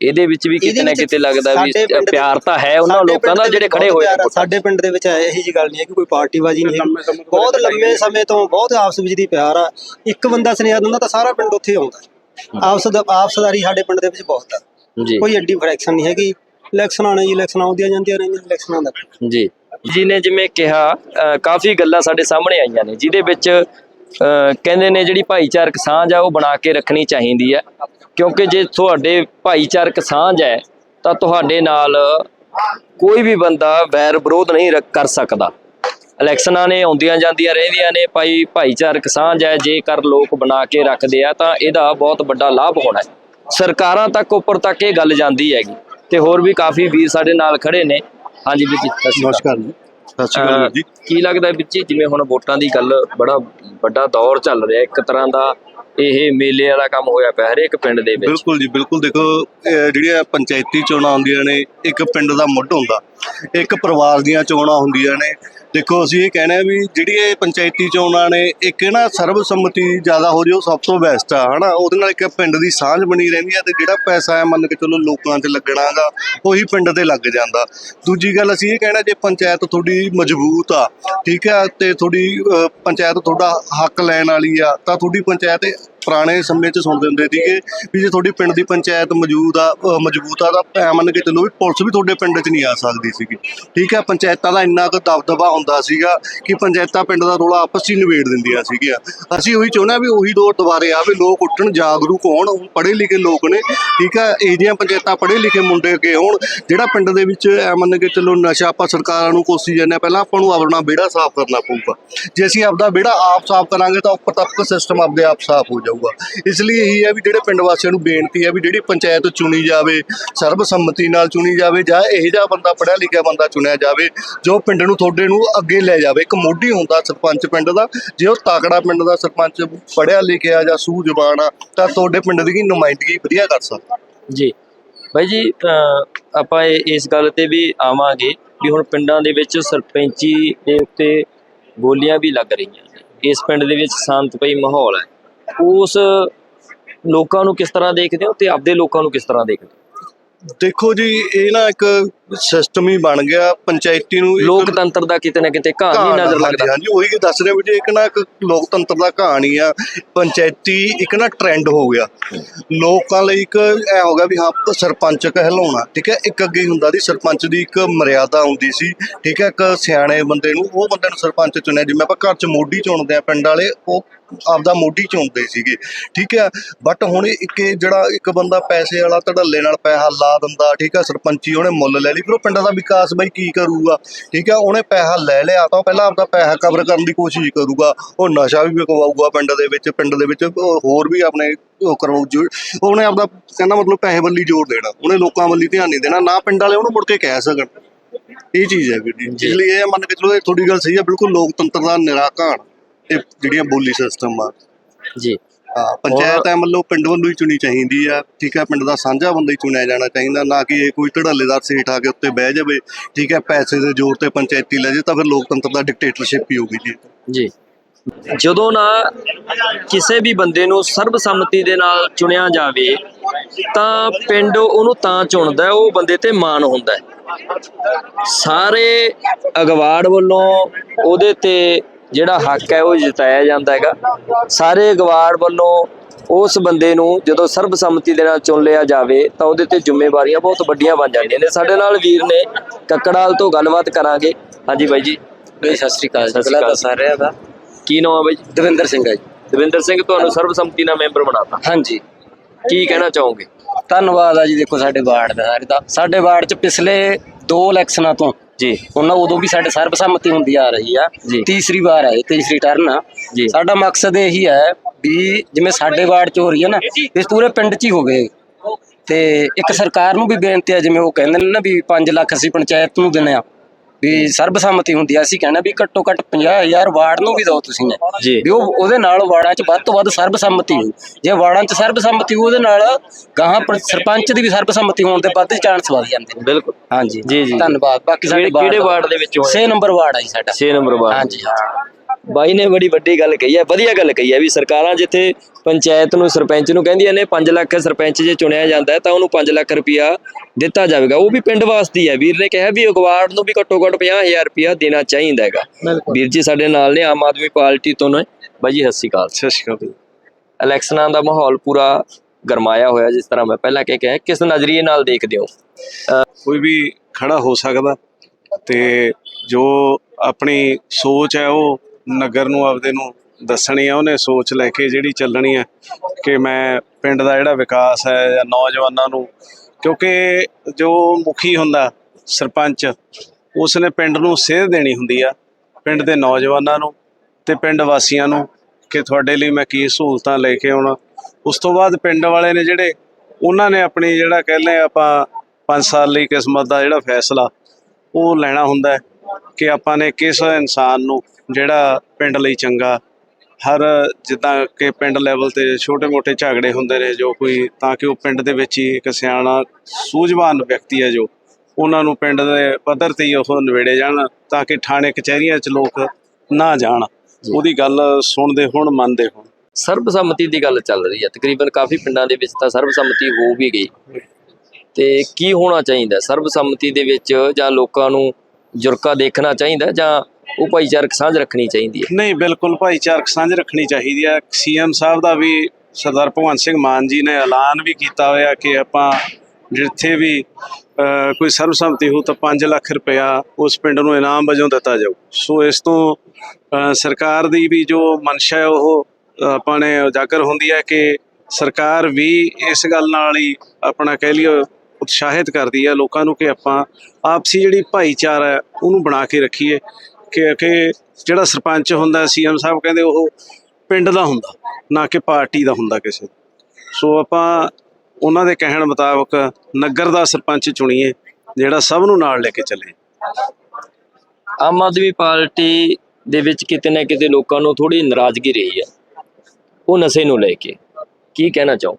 ਇਹਦੇ ਵਿੱਚ ਵੀ ਕਿਤੇ ਨਾ ਕਿਤੇ ਲੱਗਦਾ ਵੀ ਸਾਡੇ ਪਿੰਡ ਦੇ ਪਿਆਰ ਤਾਂ ਹੈ ਉਹਨਾਂ ਲੋਕਾਂ ਦਾ ਜਿਹੜੇ ਵਿੱਚ ਖੜੇ ਬਹੁਤ ਹੋਏ ਸਾਡੇ ਪਿੰਡ ਦੇ ਵਿੱਚ ਇਹੋ ਜੀ ਗੱਲ ਨਹੀਂ ਹੈ ਕਿ ਕੋਈ ਪਾਰਟੀਬਾਜ਼ੀ ਨਹੀਂ ਹੈ। ਬਹੁਤ ਲੰਮੇ ਸਮੇਂ ਤੋਂ ਬਹੁਤ ਆਪਸ ਵਿੱਚ ਦੀ ਪਿਆਰ ਆ। ਇੱਕ ਬੰਦਾ ਸੁਨੇਹਾ ਦਿੰਦਾ ਤਾਂ ਸਾਰਾ ਪਿੰਡ ਉੱਥੇ ਆਉਂਦਾ। ਆਪਸ ਦਾ ਆਪਸਦਾਰੀ ਸਾਡੇ ਪਿੰਡ ਦੇ ਵਿੱਚ ਬਹੁਤ ਆ। ਕੋਈ ਐਡੀ ਫ੍ਰੈਕਸ਼ਨ ਨਹੀਂ ਹੈਗੀ। ਇਲੈਕਸ਼ਨਾਂ ਨੇ ਜੀ ਇਲੈਕਸ਼ਨਾਂ ਆਉਂਦੀਆਂ ਜਾਂਦੀਆਂ ਰਹਿੰਦੀਆਂ ਇਲੈਕਸ਼ਨਾਂ ਦਾ। ਜੀ। ਜੀ ਨੇ ਜਿਵੇਂ ਕਿਹਾ ਅ, ਕਾਫੀ ਗੱਲਾਂ ਸਾਡੇ ਸਾਹਮਣੇ ਆਈਆਂ ਨੇ ਜਿਹਦੇ ਵਿੱਚ ਅ, ਕਹਿੰਦੇ ਨੇ ਜਿਹੜੀ ਭਾਈਚਾਰਕ ਸਾਂਝ ਆ ਉਹ ਬਣਾ ਕੇ ਰੱਖਣੀ ਚਾਹੀਦੀ ਹੈ। ਕਿਉਂਕਿ ਜੇ ਤੁਹਾਡੇ ਭਾਈਚਾਰਕ ਸਾਂਝ ਹੈ ਤਾਂ ਤੁਹਾਡੇ ਨਾਲ ਕੋਈ ਵੀ ਬੰਦਾ ਵੈਰ ਵਿਰੋਧ ਨਹੀਂ ਰੱਖ- ਕਰ ਸਕਦਾ। ਇਲੈਕਸ਼ਨਾਂ ਨੇ ਆਉਂਦੀਆਂ ਜਾਂਦੀਆਂ ਰਹਿੰਦੀਆਂ ਨੇ ਭਾਈ ਭਾਈਚਾਰਕ ਸਾਂਝ ਹੈ ਜੇਕਰ ਲੋਕ ਬਣਾ ਕੇ ਰੱਖਦੇ ਆ ਤਾਂ ਇਹਦਾ ਬਹੁਤ ਵੱਡਾ ਲਾਭ ਹੋਣਾ ਹੈ। ਸਰਕਾਰਾਂ ਤੱਕ ਉੱਪਰ ਤੱਕ ਇਹ ਗੱਲ ਜਾਂਦੀ ਹੈਗੀ। ਤੇ ਹੋਰ ਵੀ ਕਾਫੀ ਵੀਰ ਸਾਡੇ ਨਾਲ ਖੜੇ ਨੇ। ਹਾਂਜੀ ਵੀਰ ਜੀ ਸਤਿ ਸ਼੍ਰੀ ਅਕਾਲ। ਨਮਸਕਾਰ ਜੀ। ਸਤਿ ਸ਼੍ਰੀ ਅਕਾਲ ਵੀਰ ਜੀ। ਅਹ ਕੀ ਲੱਗਦਾ ਵਿੱਚ ਜੀ ਜਿਵੇਂ ਹੁਣ ਵੋਟਾਂ ਦੀ ਗੱਲ ਬੜਾ ਵੱਡਾ ਦੌਰ ਚੱਲ ਰਿਹਾ ਇੱਕ ਤਰ੍ਹਾਂ ਦਾ ਇਹ ਮੇਲੇ ਵਾਲਾ ਕੰਮ ਹੋਇਆ ਪਿਆ ਹਰੇਕ ਪਿੰਡ ਦੇ ਵਿੱਚ। ਬਿਲਕੁਲ ਜੀ ਬਿਲਕੁਲ ਦੇਖੋ ਜਿਹੜੀਆਂ ਪੰਚਾਇਤੀ ਚੋਣਾਂ ਹੁੰਦੀਆਂ ਨੇ ਇੱਕ ਪਿੰਡ ਦਾ ਮੁੱਢ ਹੁੰਦਾ ਇੱਕ ਪਰਿਵਾਰ ਦੀਆਂ ਚੋਣਾਂ ਹੁੰਦੀਆਂ ਨੇ ਦੇਖੋ ਅਸੀਂ ਇਹ ਕਹਿਣਾ ਵੀ ਜਿਹੜੀ ਇਹ ਪੰਚਾਇਤੀ ਚੋਣਾਂ ਨੇ ਇੱਕ ਨਾ ਸਰਬਸੰਮਤੀ ਜ਼ਿਆਦਾ ਹੋ ਰਹੀ ਉਹ ਸਭ ਤੋਂ ਬੈਸਟ ਆ ਹਨਾ? ਉਹਦੇ ਨਾਲ ਇੱਕ ਪਿੰਡ ਦੀ ਸਾਂਝ ਬਣੀ ਰਹਿੰਦੀ ਆ ਤੇ ਜਿਹੜਾ ਪੈਸਾ ਹੈ ਮੰਨ ਕੇ ਚਲੋ ਲੋਕਾਂ 'ਚ ਲੱਗਣਾਗਾ ਉਹੀ ਪਿੰਡ ਤੇ ਲੱਗ ਜਾਂਦਾ। ਦੂਜੀ ਗੱਲ ਅਸੀਂ ਇਹ ਕਹਿਣਾ ਜੇ ਪੰਚਾਇਤ ਤੁਹਾਡੀ ਮਜ਼ਬੂਤ ਆ ਠੀਕ ਆ ਤੇ ਤੁਹਾਡੀ ਅਹ, ਪੰਚਾਇਤ ਤੁਹਾਡਾ ਹੱਕ ਲੈਣ ਵਾਲੀ ਆ ਤਾਂ ਤੁਹਾਡੀ ਪੰਚਾਇਤ ਪੁਰਾਣੇ ਸਮੇਂ 'ਚ ਸੁਣਦੇ ਹੁੰਦੇ ਸੀਗੇ ਵੀ ਜੇ ਤੁਹਾਡੀ ਪਿੰਡ ਦੀ ਪੰਚਾਇਤ ਮੌਜੂਦ ਆ ਮਜ਼ਬੂਤ ਆ, ਤਾਂ ਐਂ ਮੰਨ ਕੇ ਚੱਲੋ ਵੀ ਪੁਲਿਸ ਵੀ ਤੁਹਾਡੇ ਪਿੰਡ 'ਚ ਨਹੀਂ ਆ ਸਕਦੀ ਸੀਗੀ। ਠੀਕ ਹੈ, ਪੰਚਾਇਤਾਂ ਦਾ ਇੰਨਾ ਕੁ ਦਬਦਬਾ ਹੁੰਦਾ ਸੀਗਾ ਕਿ ਪੰਚਾਇਤਾਂ ਪਿੰਡ ਦਾ ਰੌਲਾ ਆਪਸ 'ਚ ਹੀ ਨਿਬੇੜ ਦਿੰਦੀਆਂ ਸੀਗੀਆਂ। ਅਸੀਂ ਉਹੀ ਚਾਹੁੰਦੇ ਹਾਂ ਵੀ ਉਹੀ ਦੌਰ ਦੁਬਾਰੇ ਆਵੇ ਲੋਕ ਉੱਠਣ, ਜਾਗਰੂਕ ਹੋਣ ਪੜ੍ਹੇ ਲਿਖੇ ਲੋਕ ਨੇ, ਠੀਕ ਹੈ, ਇਹ ਜਿਹੀਆਂ ਪੰਚਾਇਤਾਂ ਪੜ੍ਹੇ ਲਿਖੇ ਮੁੰਡੇ ਅੱਗੇ ਹੋਣ, ਜਿਹੜਾ ਪਿੰਡ ਦੇ ਵਿੱਚ ਐ ਮੰਨ ਕੇ ਚੱਲੋ ਨਸ਼ਾ ਆਪਾਂ ਸਰਕਾਰਾਂ ਨੂੰ ਕੋਸੀ ਜਾਂਦੇ ਹਾਂ, ਪਹਿਲਾਂ ਆਪਾਂ ਨੂੰ ਆਪਣਾ ਵਿਹੜਾ ਸਾਫ਼ ਕਰਨਾ ਪਊਗਾ। ਜੇ ਅਸੀਂ ਆਪਦਾ ਵਿਹੜਾ ਆਪ ਸਾਫ਼ ਕਰਾਂਗੇ ਤਾਂ ਉੱਪਰ ਤੱਕ ਸਿਸਟਮ ਆਪਦੇ ਆਪ ਸਾਫ਼ ਹੋ ਜਾਊਗਾ ਇਸ ਲਈ ਇਹੀ ਹੈ ਵੀ ਜਿਹੜੇ ਪਿੰਡ ਵਾਸੀਆਂ ਨੂੰ ਬੇਨਤੀ ਹੈ ਵੀ ਜਿਹੜੀ ਪੰਚਾਇਤ ਚੁਣੀ ਜਾਵੇ, ਸਰਬਸੰਮਤੀ ਨਾਲ ਚੁਣੀ ਜਾਵੇ ਜਾਂ ਇਹ ਜਿਹਾ ਬੰਦਾ ਪੜ੍ਹਿਆ ਲਿਖਿਆ ਬੰਦਾ ਚੁਣਿਆ ਜਾਵੇ, ਜੋ ਪਿੰਡ ਨੂੰ ਤੁਹਾਡੇ ਨੂੰ ਅੱਗੇ ਲੈ ਜਾਵੇ, ਇੱਕ ਮੋਢੀ ਹੁੰਦਾ ਸਰਪੰਚ ਪਿੰਡ ਦਾ, ਜੇ ਉਹ ਤਾਕੜਾ ਪਿੰਡ ਦਾ ਸਰਪੰਚ ਪੜ੍ਹਿਆ ਲਿਖਿਆ ਜਾਂ ਸੂਝਵਾਨ ਆ, ਤਾਂ ਤੁਹਾਡੇ ਪਿੰਡ ਦੀ ਨੁਮਾਇੰਦਗੀ ਵਧੀਆ ਕਰ ਸਕਦਾ। ਜੀ। ਬਾਈ ਜੀ ਆਪਾਂ ਇਸ ਗੱਲ ਤੇ ਵੀ ਆਵਾਂਗੇ ਵੀ ਹੁਣ ਪਿੰਡਾਂ ਦੇ ਵਿੱਚ ਸਰਪੰਚੀ ਦੇ ਉੱਤੇ ਬੋਲੀਆਂ ਵੀ ਲੱਗ ਰਹੀਆਂ ਨੇ। ਇਸ ਪਿੰਡ ਦੇ ਵਿੱਚ ਸ਼ਾਂਤ ਪਈ ਮਾਹੌਲ ਹੈ। ਉਸ ਲੋਕਾਂ ਨੂੰ ਕਿਸ ਤਰ੍ਹਾਂ ਦੇਖਦੇ ਹੋ ਤੇ ਆਪਦੇ ਲੋਕਾਂ ਨੂੰ ਕਿਸ ਤਰ੍ਹਾਂ ਦੇਖਦੇ ਹੋ? ਦੇਖੋ ਜੀ, ਇਹ ਨਾ ਇੱਕ ਸਿਸਟਮ ਹੀ ਬਣ ਗਿਆ ਪੰਚਾਇਤੀ ਨੂੰ ਇੱਕ- ਲੋਕਤੰਤਰ ਦਾ ਕਿਤੇ ਨਾ ਕਿਤੇ ਕਹਾਣੀ, ਨਜ਼ਰ ਹਾਂਜੀ, ਲੱਗਦਾ। ਹਾਂਜੀ ਉਹੀ ਦੱਸ ਰਿਹਾ ਵੀ ਜੇ ਇੱਕ ਨਾ ਇੱਕ ਲੋਕਤੰਤਰ ਦਾ ਕਹਾਣੀ ਆ ਪੰਚਾਇਤੀ ਇੱਕ ਨਾ ਟ੍ਰੈਂਡ ਹੋ ਗਿਆ। ਲੋਕਾਂ ਲਈ ਇੱਕ ਐ ਹੋ ਗਿਆ ਵੀ ਹਾਂ ਸਰਪੰਚ ਕਹਿਲਾਉਣਾ ਠੀਕ ਹੈ? ਇੱਕ ਅੱਗੇ ਹੁੰਦਾ ਸੀ ਸਰਪੰਚ ਦੀ ਇੱਕ ਮਰਿਆਦਾ ਹੁੰਦੀ ਸੀ ਠੀਕ ਹੈ? ਇੱਕ ਸਿਆਣੇ ਬੰਦੇ ਨੂੰ ਉਹ ਬੰਦੇ ਨੂੰ ਸਰਪੰਚ ਚੁਣਿਆ ਜਿਵੇਂ ਆਪਾਂ ਘਰ 'ਚ ਮੋਢੀ ਚੁਣਦੇ ਆ ਪਿੰਡ ਵਾਲੇ ਉਹ ਆਪਦਾ ਮੋਢੀ ਚੁਣਦੇ ਸੀਗੇ ਠੀਕ ਹੈ? ਬਟ ਹੁਣ ਇੱਕ ਇਹ ਜਿਹੜਾ ਇੱਕ ਬੰਦਾ ਪੈਸੇ ਵਾਲਾ ਧੜੱਲੇ ਨਾਲ ਪੈਸਾ ਲਾ ਦਿੰਦਾ ਠੀਕ ਹੈ? ਸਰਪੰਚੀ ਉਹਨੇ ਮੁੱਲ ਲੈ ਲਈ ਫਿਰ ਉਹ ਪਿੰਡ ਦਾ ਵਿਕਾਸ ਬਈ ਕੀ ਕਰੂਗਾ? ਠੀਕ ਹੈ ਉਹਨੇ ਪੈਸਾ ਲੈ ਲਿਆ ਤਾਂ ਪਹਿਲਾਂ ਆਪਦਾ ਪੈਸਾ ਕਵਰ ਕਰਨ ਦੀ ਕੋਸ਼ਿਸ਼ ਕਰੂਗਾ। ਉਹ ਨਸ਼ਾ ਵੀ ਵਿਕਵਾਊਗਾ ਪਿੰਡ ਦੇ ਵਿੱਚ ਪਿੰਡ ਦੇ ਵਿੱਚ ਹੋਰ ਵੀ ਆਪਣੇ ਉਹ ਕਰਵਾਉ ਉਹਨੇ ਆਪਦਾ ਕਹਿੰਦਾ ਮਤਲਬ ਪੈਸੇ ਵੱਲੀ ਜ਼ੋਰ ਦੇਣਾ। ਉਹਨੇ ਲੋਕਾਂ ਵੱਲੀ ਧਿਆਨ ਨਹੀਂ ਦੇਣਾ ਨਾ ਪਿੰਡ ਵਾਲੇ ਉਹਨੂੰ ਮੁੜ ਕੇ ਕਹਿ ਸਕਣ। ਇਹ ਚੀਜ਼ ਹੈ ਵੀਰ ਜੀ। ਇਸ ਲਈ ਇਹ ਮੰਨ ਕੇ ਚਲੋ ਇਹ ਤੁਹਾਡੀ ਗੱਲ ਸਹੀ ਹੈ ਬਿਲਕੁਲ ਲੋਕਤੰਤਰ ਦਾ ਨਿਰਾਕਾਰ ਇਹ ਜਿਹੜੀਆਂ ਬੋਲੀ ਸਿਸਟਮ ਆ। ਜੀ। ਪੰਚਾਇਤ ਐ ਮਤਲਬ ਪਿੰਡ ਵੱਲੋਂ ਹੀ ਚੁਣੀ ਚਾਹੀਦੀ ਆ। ਠੀਕ ਹੈ ਪਿੰਡ ਦਾ ਸਾਂਝਾ ਬੰਦਾ ਹੀ ਚੁਣਿਆ ਜਾਣਾ ਚਾਹੀਦਾ ਨਾ ਕਿ ਇਹ ਕੋਈ ਧੜੱਲੇਦਾਰ ਸੇਠ ਆ ਕੇ ਉੱਤੇ ਬਹਿ ਜਾਵੇ। ਠੀਕ ਹੈ ਪੈਸੇ ਦੇ ਜ਼ੋਰ ਤੇ ਪੰਚਾਇਤੀ ਲੈ ਜੇ ਤਾਂ ਫਿਰ ਲੋਕਤੰਤਰ ਦਾ ਡਿਕਟੇਟਰਸ਼ਿਪ ਹੀ ਹੋਊਗੀ ਜੀ। ਜੀ। ਜਦੋਂ ਨਾ ਕਿਸੇ ਵੀ ਬੰਦੇ ਨੂੰ ਸਰਬਸੰਮਤੀ ਦੇ ਨਾਲ ਚੁਣਿਆ ਜਾਵੇ ਤਾਂ ਪਿੰਡ ਉਹਨੂੰ ਤਾਂ ਚੁਣਦਾ ਉਹ ਬੰਦੇ ਤੇ ਮਾਣ ਹੁੰਦਾ ਸਾਰੇ ਅਗਵਾੜ ਵੱਲੋਂ ਉਹਦੇ ਤੇ ਜਿਹੜਾ ਹੱਕ ਹੈ ਉਹ ਜਿਤਾਇਆ ਜਾਂਦਾ ਹੈਗਾ। ਸਾਰੇ ਅਗਵਾੜ ਵੱਲੋਂ ਉਸ ਬੰਦੇ ਨੂੰ ਜਦੋਂ ਸਰਬਸੰਮਤੀ ਦੇ ਨਾਲ ਚੁਣ ਲਿਆ ਜਾਵੇ ਤਾਂ ਉਹਦੇ ਤੇ ਜ਼ਿੰਮੇਵਾਰੀਆਂ ਬਹੁਤ ਵੱਡੀਆਂ ਬਣ ਜਾਂਦੀਆਂ ਨੇ। ਸਾਡੇ ਨਾਲ ਵੀਰ ਨੇ ਕੱਕੜਾਲ ਤੋਂ ਗੱਲਬਾਤ ਕਰਾਂਗੇ। ਹਾਂਜੀ ਬਾਈ ਜੀ। ਸਤਿ ਸ੍ਰੀ ਅਕਾਲ ਸਤਿ ਜੀ ਸ੍ਰੀ ਪਹਿਲਾਂ ਅਕਾਲ। ਤਾਂ ਸਾਰਿਆਂ ਦਾ ਕੀ ਨਾਮ ਹੈ ਬਾਈ ਜੀ? ਦਵਿੰਦਰ ਸਿੰਘ ਹੈ ਜੀ। ਦਵਿੰਦਰ ਸਿੰਘ ਤੁਹਾਨੂੰ ਸਰਬਸੰਮਤੀ ਨਾਲ ਮੈਂਬਰ ਬਣਾਤਾ। ਹਾਂਜੀ। ਕੀ ਕਹਿਣਾ ਚਾਹੋਗੇ? ਧੰਨਵਾਦ ਆ ਜੀ ਦੇਖੋ ਸਾਡੇ ਵਾਰਡ ਦਾ ਸਾਰੇ ਦਾ। ਸਾਡੇ ਵਾਰਡ ਚ ਪਿਛਲੇ ਦੋ ਇਲੈਕਸ਼ਨਾਂ ਤੋਂ ਜੀ। ਉਹਨਾਂ ਉਦੋਂ ਵੀ ਸਾਡੇ ਸਰਬਸੰਮਤੀ ਹੁੰਦੀ ਆ ਰਹੀ ਆ। ਤੀਸਰੀ ਵਾਰ ਹੈ ਇਹ, ਤੀਸਰੀ ਟਰਨ ਆ। ਸਾਡਾ ਮਕਸਦ ਇਹੀ ਹੈ ਵੀ ਜਿਵੇਂ ਸਾਡੇ ਵਾਰਡ ਚ ਹੋ ਰਹੀ ਹੈ ਨਾ ਇਸ ਪੂਰੇ ਪਿੰਡ ਚ ਹੀ ਹੋਵੇ। ਤੇ ਇੱਕ ਸਰਕਾਰ ਨੂੰ ਵੀ ਬੇਨਤੀ ਹੈ ਜਿਵੇਂ ਉਹ ਕਹਿੰਦੇ ਨੇ ਨਾ ਵੀ 5 ਲੱਖ ਅਸੀਂ ਪੰਚਾਇਤ ਨੂੰ ਦਿੰਦੇ ਆ। ਵੀ ਸਰਬਸੰਮਤੀ ਹੁੰਦੀ ਆ। ਅਸੀਂ ਕਹਿੰਦੇ ਵੀ ਘੱਟੋ ਘੱਟ 50000 ਵਾਰਡ ਨੂੰ ਵੀ ਦਿਓ ਤੁਸੀਂ। ਨੇ ਜੀ। ਵੀ ਉਹ ਉਹਦੇ ਨਾਲ ਵਾਰਡਾਂ 'ਚ ਵੱਧ ਤੋਂ ਵੱਧ ਸਰਬਸੰਮਤੀ ਹੋ ਜੇ ਵਾਰਡਾਂ 'ਚ ਸਰਬਸੰਮਤੀ ਹੋ ਉਹਦੇ ਨਾਲ ਗਾਹਾਂ ਪਰ- ਸਰਪੰਚ ਦੀ ਵੀ ਸਰਬਸੰਮਤੀ ਹੋਣ ਦੇ ਵੱਧ ਚਾਂਸ ਵਧ ਜਾਂਦੇ ਨੇ। ਬਿਲਕੁਲ। ਹਾਂਜੀ। ਜੀ, ਜੀ। ਧੰਨਵਾਦ। ਬਾਕੀ ਸਾਡੇ ਕਿਹੜੇ- ਵਾਰਡ ਦੇ ਵਿੱਚ ਹੋਇਆ? 6 ਨੰਬਰ ਵਾਰਡ ਆ ਜੀ ਸਾਡਾ। 6 ਨੰਬਰ ਵਾਰਡ। ਹਾਂਜੀ ਹਾਂ ਬਾਈ ਨੇ ਬੜੀ ਵੱਡੀ ਗੱਲ ਕਹੀ ਹੈ ਵਧੀਆ ਗੱਲ ਕਹੀ ਹੈ ਵੀ ਸਰਕਾਰਾਂ ਜਿੱਥੇ ਪੰਚਾਇਤ ਨੂੰ ਸਰਪੰਚ ਨੂੰ ਕਹਿੰਦੀਆਂ ਨੇ 5 ਲੱਖ ਸਰਪੰਚ ਜੇ ਚੁਣਿਆ ਜਾਂਦਾ ਹੈ ਤਾਂ ਉਹਨੂੰ 5 ਲੱਖ ਰੁਪਇਆ ਦਿੱਤਾ ਜਾਵੇਗਾ। ਉਹ ਵੀ ਪਿੰਡ ਵਾਸਤੇ ਹੀ ਵੀਰ ਨੇ ਕਿਹਾ ਵੀ ਅਗਵਾੜ ਨੂੰ ਵੀ ਘੱਟੋ ਘੱਟ 50000 ਰੁਪਇਆ ਦੇਣਾ ਚਾਹੀਦਾ ਹੈਗਾ। ਵੀਰ ਜੀ ਸਾਡੇ ਨਾਲ ਨੇ ਆਮ ਆਦਮੀ ਪਾਰਟੀ ਤੋਂ ਨੇ। ਬਾਈ ਜੀ ਸਤਿ ਸ਼੍ਰੀ ਅਕਾਲ। ਸਤਿ ਸ਼੍ਰੀ ਅਕਾਲ ਇਲੈਕਸ਼ਨਾਂ ਦਾ ਮਾਹੌਲ ਪੂਰਾ ਗਰਮਾਇਆ ਹੋਇਆ ਜਿਸ ਤਰ੍ਹਾਂ ਮੈਂ ਪਹਿਲਾਂ ਕਹਿ ਕੇ ਕਿਸ ਨਜ਼ਰੀਏ ਨਾਲ ਦੇਖਦੇ ਹੋ? ਕੋਈ ਵੀ ਖੜਾ ਹੋ ਸਕਦਾ ਤੇ ਜੋ ਆਪਣੀ ਸੋਚ ਹੈ ਉਹ ਨਗਰ ਨੂੰ, ਆਪਦੇ ਨੂੰ ਦੱਸਣੀ ਆ, ਉਹਨੇ ਸੋਚ ਲੈ ਕੇ ਜਿਹੜੀ ਚੱਲਣੀ ਹੈ ਕਿ ਮੈਂ ਪਿੰਡ ਦਾ ਜਿਹੜਾ ਵਿਕਾਸ ਹੈ ਜਾਂ ਨੌਜਵਾਨਾਂ ਨੂੰ, ਕਿਉਂਕਿ ਜੋ ਮੁਖੀ ਹੁੰਦਾ ਸਰਪੰਚ, ਉਸਨੇ ਪਿੰਡ ਨੂੰ ਸੇਧ ਦੇਣੀ ਹੁੰਦੀ ਆ, ਪਿੰਡ ਦੇ ਨੌਜਵਾਨਾਂ ਨੂੰ ਤੇ ਪਿੰਡ ਵਾਸੀਆਂ ਨੂੰ ਕਿ ਤੁਹਾਡੇ ਲਈ ਮੈਂ ਕੀ ਸਹੂਲਤਾਂ ਲੈ ਕੇ ਆਉਣਾ। ਉਸ ਤੋਂ ਬਾਅਦ ਪਿੰਡ ਵਾਲੇ ਨੇ ਜਿਹੜੇ, ਉਹਨਾਂ ਨੇ ਆਪਣੀ ਜਿਹੜਾ ਕਹਿੰਦੇ ਆਪਾਂ 5 ਸਾਲ ਲਈ ਕਿਸਮਤ ਦਾ ਜਿਹੜਾ ਫੈਸਲਾ, ਉਹ ਲੈਣਾ ਹੁੰਦਾ ਕਿ ਆਪਾਂ ਨੇ ਕਿਸ ਇਨਸਾਨ ਨੂੰ ਜਿਹੜਾ ਪਿੰਡ ਲਈ ਚੰਗਾ ਹਰ ਜਿੱਦਾਂ ਕਿ ਪਿੰਡ ਲੈਵਲ ਤੇ ਛੋਟੇ-ਮੋਟੇ ਝਗੜੇ ਹੁੰਦੇ ਨੇ ਜੋ ਕੋਈ ਤਾਂ ਕਿ ਉਹ ਪਿੰਡ ਦੇ ਵਿੱਚ ਹੀ ਇੱਕ ਸਿਆਣਾ ਸੂਝਵਾਨ ਵਿਅਕਤੀ ਹੈ ਜੋ ਉਹਨਾਂ ਨੂੰ ਪਿੰਡ ਦੇ ਪੱਧਰ ਤੇ ਹੀ ਉਹ ਨਿਬੇੜੇ ਜਾਣ ਤਾਂ ਕਿ ਥਾਣੇ ਕਚਹਿਰੀਆਂ 'ਚ ਲੋਕ ਨਾ ਜਾਣ। ਉਹਦੀ ਗੱਲ ਸੁਣਦੇ ਹੋਣ ਮੰਨਦੇ ਹੋਣ। ਸਰਬਸੰਮਤੀ ਦੀ ਗੱਲ ਚੱਲ ਰਹੀ ਹੈ। ਤਕਰੀਬਨ ਕਾਫੀ ਪਿੰਡਾਂ ਦੇ ਵਿੱਚ ਤਾਂ ਸਰਬਸੰਮਤੀ ਹੋ ਵੀ ਗਈ। ਤੇ ਕੀ ਹੋਣਾ ਚਾਹੀਦਾ? ਸਰਬਸੰਮਤੀ ਦੇ ਵਿੱਚ ਜਾਂ ਲੋਕਾਂ ਨੂੰ ਜੁਰਕਾ ਦੇਖਣਾ ਚਾਹੀਦਾ ਜਾਂ ਉਹ ਭਾਈਚਾਰਕ ਸਾਂਝ ਰੱਖਣੀ ਚਾਹੀਦੀ ਹੈ। ਨਹੀਂ, ਬਿਲਕੁਲ ਭਾਈਚਾਰਕ ਸਾਂਝ ਰੱਖਣੀ ਚਾਹੀਦੀ ਹੈ। ਸੀਐਮ ਸਾਹਿਬ ਦਾ ਵੀ ਸਰਦਾਰ ਭਗਵੰਤ ਸਿੰਘ ਮਾਨ ਜੀ ਨੇ ਐਲਾਨ ਵੀ ਕੀਤਾ ਹੋਇਆ ਕਿ ਆਪਾਂ ਜਿੱਥੇ ਵੀ ਕੋਈ ਸਰਬਸੰਮਤੀ ਹੋ ਤਾਂ 5 ਲੱਖ ਰੁਪਇਆ ਉਸ ਪਿੰਡ ਨੂੰ ਇਨਾਮ ਵਜੋਂ ਦਿੱਤਾ ਜਾਊ। ਸੋ ਇਸ ਤੋਂ ਸਰਕਾਰ ਦੀ ਵੀ ਜੋ ਮਨਸ਼ਾ ਹੈ, ਉਹ ਆਪਾਂ ਨੇ ਉਜਾਗਰ ਹੁੰਦੀ ਹੈ ਕਿ ਸਰਕਾਰ ਵੀ ਇਸ ਗੱਲ ਨਾਲ ਹੀ ਆਪਣਾ ਕਹਿ ਲਈਏ ਉਤਸ਼ਾਹਿਤ ਕਰਦੀ ਹੈ ਲੋਕਾਂ ਨੂੰ ਕਿ ਆਪਾਂ ਆਪਸੀ ਜਿਹੜੀ ਭਾਈਚਾਰਾ ਹੈ, ਉਹਨੂੰ ਬਣਾ ਕੇ ਰੱਖੀਏ। ਕਿ ਕਿ ਜਿਹੜਾ ਸਰਪੰਚ ਹੁੰਦਾ ਸੀਐਮ ਸਾਹਿਬ ਕਹਿੰਦੇ ਉਹ ਪਿੰਡ ਦਾ ਹੁੰਦਾ ਨਾ ਕਿ ਪਾਰਟੀ ਦਾ ਹੁੰਦਾ ਕਿਸੇ। ਸੋ ਆਪਾਂ ਉਹਨਾਂ ਦੇ ਕਹਿਣ ਮੁਤਾਬਕ ਨਗਰ ਦਾ ਸਰਪੰਚ ਚੁਣੀਏ ਜਿਹੜਾ ਸਭ ਨੂੰ ਨਾਲ ਲੈ ਕੇ ਚੱਲੇ। ਆਮ ਆਦਮੀ ਪਾਰਟੀ ਦੇ ਵਿੱਚ ਕਿਤੇ ਨਾ ਕਿਤੇ ਲੋਕਾਂ ਨੂੰ ਥੋੜੀ ਨਾਰਾਜ਼ਗੀ ਰਹੀ ਹੈ ਉਹ ਨਸ਼ੇ ਨੂੰ ਲੈ ਕੇ। ਕੀ ਕਹਿਣਾ ਚਾਹੋ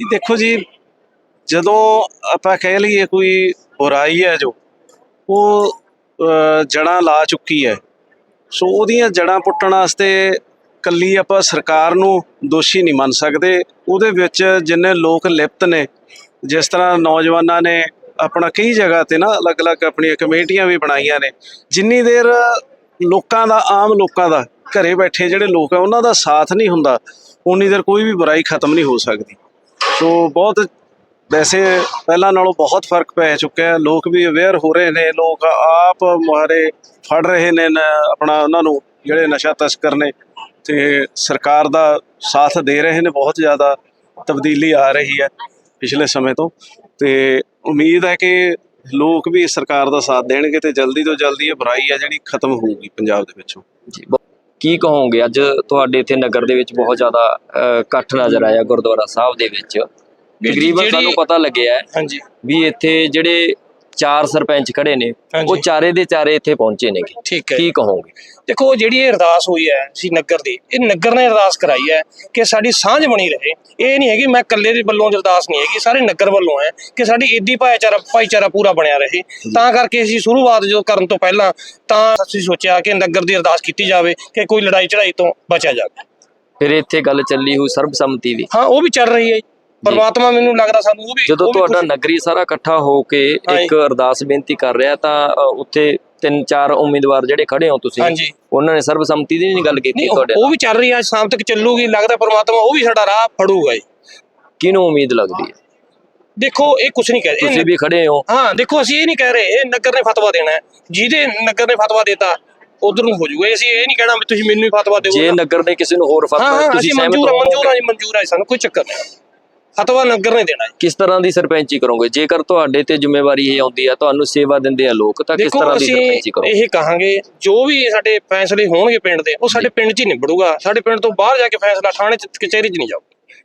ਇਹ ਦੇਖੋ ਜੀ ਜਦੋਂ ਆਪਾਂ ਕਹਿ ਲਈਏ ਕੋਈ ਬੁਰਾਈ ਹੈ ਜੋ ਉਹ ਅਹ, ਜੜ੍ਹਾਂ ਲਾ ਚੁੱਕੀ ਹੈ। ਸੋ ਉਹਦੀਆਂ ਜੜ੍ਹਾਂ ਪੁੱਟਣ ਵਾਸਤੇ ਕੱਲੀ ਆਪਾਂ ਸਰਕਾਰ ਨੂੰ ਦੋਸ਼ੀ ਨਹੀਂ ਮੰਨ ਸਕਦੇ। ਉਹਦੇ ਵਿੱਚ ਜਿੰਨੇ ਲੋਕ ਲਿਪਤ ਨੇ ਜਿਸ ਤਰ੍ਹਾਂ ਨੌਜਵਾਨਾਂ ਨੇ ਆਪਣਾ ਕਈ ਜਗ੍ਹਾ ਤੇ ਨਾ ਅਲੱਗ-ਅਲੱਗ ਆਪਣੀਆਂ ਕਮੇਟੀਆਂ ਵੀ ਬਣਾਈਆਂ ਨੇ। ਜਿੰਨੀ ਦੇਰ ਲੋਕਾਂ ਦਾ ਆਮ ਲੋਕਾਂ ਦਾ ਘਰੇ ਬੈਠੇ ਜਿਹੜੇ ਲੋਕ ਆ ਉਹਨਾਂ ਦਾ ਸਾਥ ਨਹੀਂ ਹੁੰਦਾ ਉਨੀ ਦੇਰ ਕੋਈ ਵੀ ਬੁਰਾਈ ਖਤਮ ਨਹੀਂ ਹੋ ਸਕਦੀ। ਸੋ ਬਹੁਤ ਵੈਸੇ ਪਹਿਲਾਂ ਨਾਲੋਂ ਬਹੁਤ ਫ਼ਰਕ ਪੈ ਚੁੱਕਿਆ ਹੈ। ਲੋਕ ਵੀ ਅਵੇਅਰ ਹੋ ਰਹੇ ਨੇ, ਲੋਕ ਆਪ ਮੁਹਾਰੇ ਫੜ ਰਹੇ ਨੇ ਆਪਣਾ ਉਹਨਾਂ ਨੂੰ ਜਿਹੜੇ ਨਸ਼ਾ ਤਸਕਰ ਨੇ ਤੇ ਸਰਕਾਰ ਦਾ ਸਾਥ ਦੇ ਰਹੇ ਨੇ, ਬਹੁਤ ਜ਼ਿਆਦਾ ਤਬਦੀਲੀ ਆ ਰਹੀ ਹੈ ਪਿਛਲੇ ਸਮੇਂ ਤੋਂ। ਤੇ ਉਮੀਦ ਹੈ ਕਿ ਲੋਕ ਵੀ ਸਰਕਾਰ ਦਾ ਸਾਥ ਦੇਣਗੇ ਤੇ ਜਲਦੀ ਤੋਂ ਜਲਦੀ ਇਹ ਬੁਰਾਈ ਹੈ ਜਿਹੜੀ ਖਤਮ ਹੋਊਗੀ ਪੰਜਾਬ ਦੇ ਵਿੱਚੋਂ। ਕੀ ਕਹੋਗੇ? ਅੱਜ ਤੁਹਾਡੇ ਇੱਥੇ ਨਗਰ ਦੇ ਵਿੱਚ ਬਹੁਤ ਜ਼ਿਆਦਾ ਇਕੱਠ ਨਜ਼ਰ ਆਇਆ ਗੁਰਦੁਆਰਾ ਸਾਹਿਬ ਦੇ ਵਿੱਚ। ਤਕਰੀਬਨ ਸਾਨੂੰ ਪਤਾ ਲੱਗਿਆ ਹੈ ਹਾਂਜੀ। ਵੀ ਇੱਥੇ ਜਿਹੜੇ ਚਾਰ ਸਰਪੰਚ ਖੜੇ ਨੇ ਉਹ। ਚਾਰੇ ਦੇ ਚਾਰੇ ਇੱਥੇ ਪਹੁੰਚੇ ਨੇਗੇ ਠੀਕ ਹੈ। ਕੀ ਕਹੋਗੇ? ਦੇਖੋ ਜਿਹੜੀ ਇਹ ਅਰਦਾਸ ਹੋਈ ਹੈ ਸੀ ਨਗਰ ਦੀ ਇਹ ਨਗਰ ਨੇ ਅਰਦਾਸ ਕਰਾਈ ਹੈ ਕਿ ਸਾਡੀ ਸਾਂਝ ਬਣੀ ਰਹੇ। ਇਹ ਨਹੀਂ ਹੈਗੀ ਮੈਂ ਇਕੱਲੇ ਦੇ ਵੱਲੋਂ ਅਰਦਾਸ ਨਹੀਂ ਹੈਗੀ ਸਾਰੇ ਨਗਰ ਵੱਲੋਂ ਹੈ ਕਿ ਸਾਡੀ ਏਦੀ ਭਾਈਚਾਰਾ ਭਾਈਚਾਰਾ ਪੂਰਾ ਬਣਿਆ ਰਹੇ। ਤਾਂ ਕਰਕੇ ਅਸੀਂ ਸ਼ੁਰੂਆਤ ਜੋ ਕਰਨ ਤੋਂ ਪਹਿਲਾਂ ਤਾਂ ਅਸੀਂ ਸੋਚਿਆ ਕਿ ਨਗਰ ਦੀ ਅਰਦਾਸ ਕੀਤੀ ਜਾਵੇ ਕਿ ਕੋਈ ਲੜਾਈ ਚੜਾਈ ਤੋਂ ਬਚਿਆ ਜਾਵੇ। ਫਿਰ ਇੱਥੇ ਗੱਲ ਚੱਲੀ ਹੋਈ ਸਰਬਸੰਮਤੀ ਦੀ। ਹਾਂ ਉਹ ਵੀ ਚੱਲ ਰਹੀ ਹੈ। ਪਰਮਾਤਮਾ ਮੈਨੂੰ ਲੱਗਦਾ ਸਾਨੂੰ ਉਹ ਵੀ ਜਦੋਂ ਤੁਹਾਡਾ ਨਗਰੀ ਸਾਰਾ ਇਕੱਠਾ ਹੋ ਕੇ। ਇੱਕ ਅਰਦਾਸ ਬੇਨਤੀ ਕਰ ਰਿਹਾ ਤਾਂ ਉੱਥੇ ਤਿੰਨ ਚਾਰ ਉਮੀਦਵਾਰ ਜਿਹੜੇ ਖੜੇ ਹੋ ਤੁਸੀਂ ਉਹਨਾਂ ਨੇ ਸਰਬਸੰਮਤੀ ਦੀ ਨਹੀਂ ਗੱਲ ਕੀਤੀ ਤੁਹਾਡੇ ਉਹ- ਵੀ ਚੱਲ ਰਹੀ ਹੈ ਅੱਜ ਸ਼ਾਮ ਤੱਕ ਚੱਲੂਗੀ ਲੱਗਦਾ ਪਰਮਾਤਮਾ ਉਹ ਵੀ ਸਾਡਾ ਰਾਹ ਫੜੂਗਾ ਜੀ। ਕਿਹਨੂੰ ਉਮੀਦ ਲੱਗਦੀ ਹੈ? ਦੇਖੋ ਇਹ ਕੁਝ ਨਹੀਂ ਕਹਿ ਤੁਸੀਂ ਇਹ ਵੀ ਖੜੇ ਹੋ। ਹਾਂ ਦੇਖੋ ਅਸੀਂ ਇਹ ਨਹੀਂ ਕਹਿ ਰਹੇ ਇਹ ਨਗਰ ਨੇ ਫਤਵਾ ਦੇਣਾ ਹੈ। ਜਿਹਦੇ ਨਗਰ ਨੇ ਫਤਵਾ ਦਿੱਤਾ ਉਧਰ ਨੂੰ ਹੋ ਜਾਊਗਾ। ਅਸੀਂ ਇਹ ਨਹੀਂ ਕਹਿਣਾ ਵੀ ਤੁਸੀਂ ਮੈਨੂੰ ਹੀ ਫਤਵਾ ਦਿਓ। ਜੇ ਨਗਰ ਨੇ ਕਿਸੇ ਨੂੰ ਹੋਰ ਫਤਵਾ ਤੁਸੀਂ ਸਹਿਮਤ ਹਾਂ, ਮਨਜ਼ੂਰ ਹਾਂ ਜੀ ਮਨਜ਼ੂਰ ਹੈ ਸਾਨੂੰ ਕੋਈ ਚੱਕਰ ਨਹੀਂ। ਫਤਵਾ ਨਗਰ ਨੇ ਦੇਣਾ ਹੈ ਕਿਸ ਤਰ੍ਹਾਂ ਦੀ ਸਰਪੰਚੀ ਕਰੋਗੇ? ਜੇਕਰ ਤੁਹਾਡੇ ਤੇ ਜ਼ਿੰਮੇਵਾਰੀ ਇਹ ਆਉਂਦੀ ਆ ਤੁਹਾਨੂੰ ਸੇਵਾ ਦਿੰਦੇ ਆ ਲੋਕ ਤਾਂ ਕਿਸ ਤਰ੍ਹਾਂ ਦੀ ਸਰਪੰਚੀ ਕਰੋਗੇ? ਇਹ ਕਹਾਂਗੇ ਜੋ ਵੀ ਸਾਡੇ ਫੈਸਲੇ ਹੋਣਗੇ ਪਿੰਡ ਦੇ ਉਹ ਸਾਡੇ ਪਿੰਡ 'ਚ ਹੀ ਨਿਬੜੂਗਾ। ਸਾਡੇ ਪਿੰਡ ਤੋਂ ਬਾਹਰ ਜਾ ਕੇ ਫੈਸਲਾ ਥਾਣੇ 'ਚ ਕਚਹਿਰੀ 'ਚ ਨਹੀਂ ਜਾਊ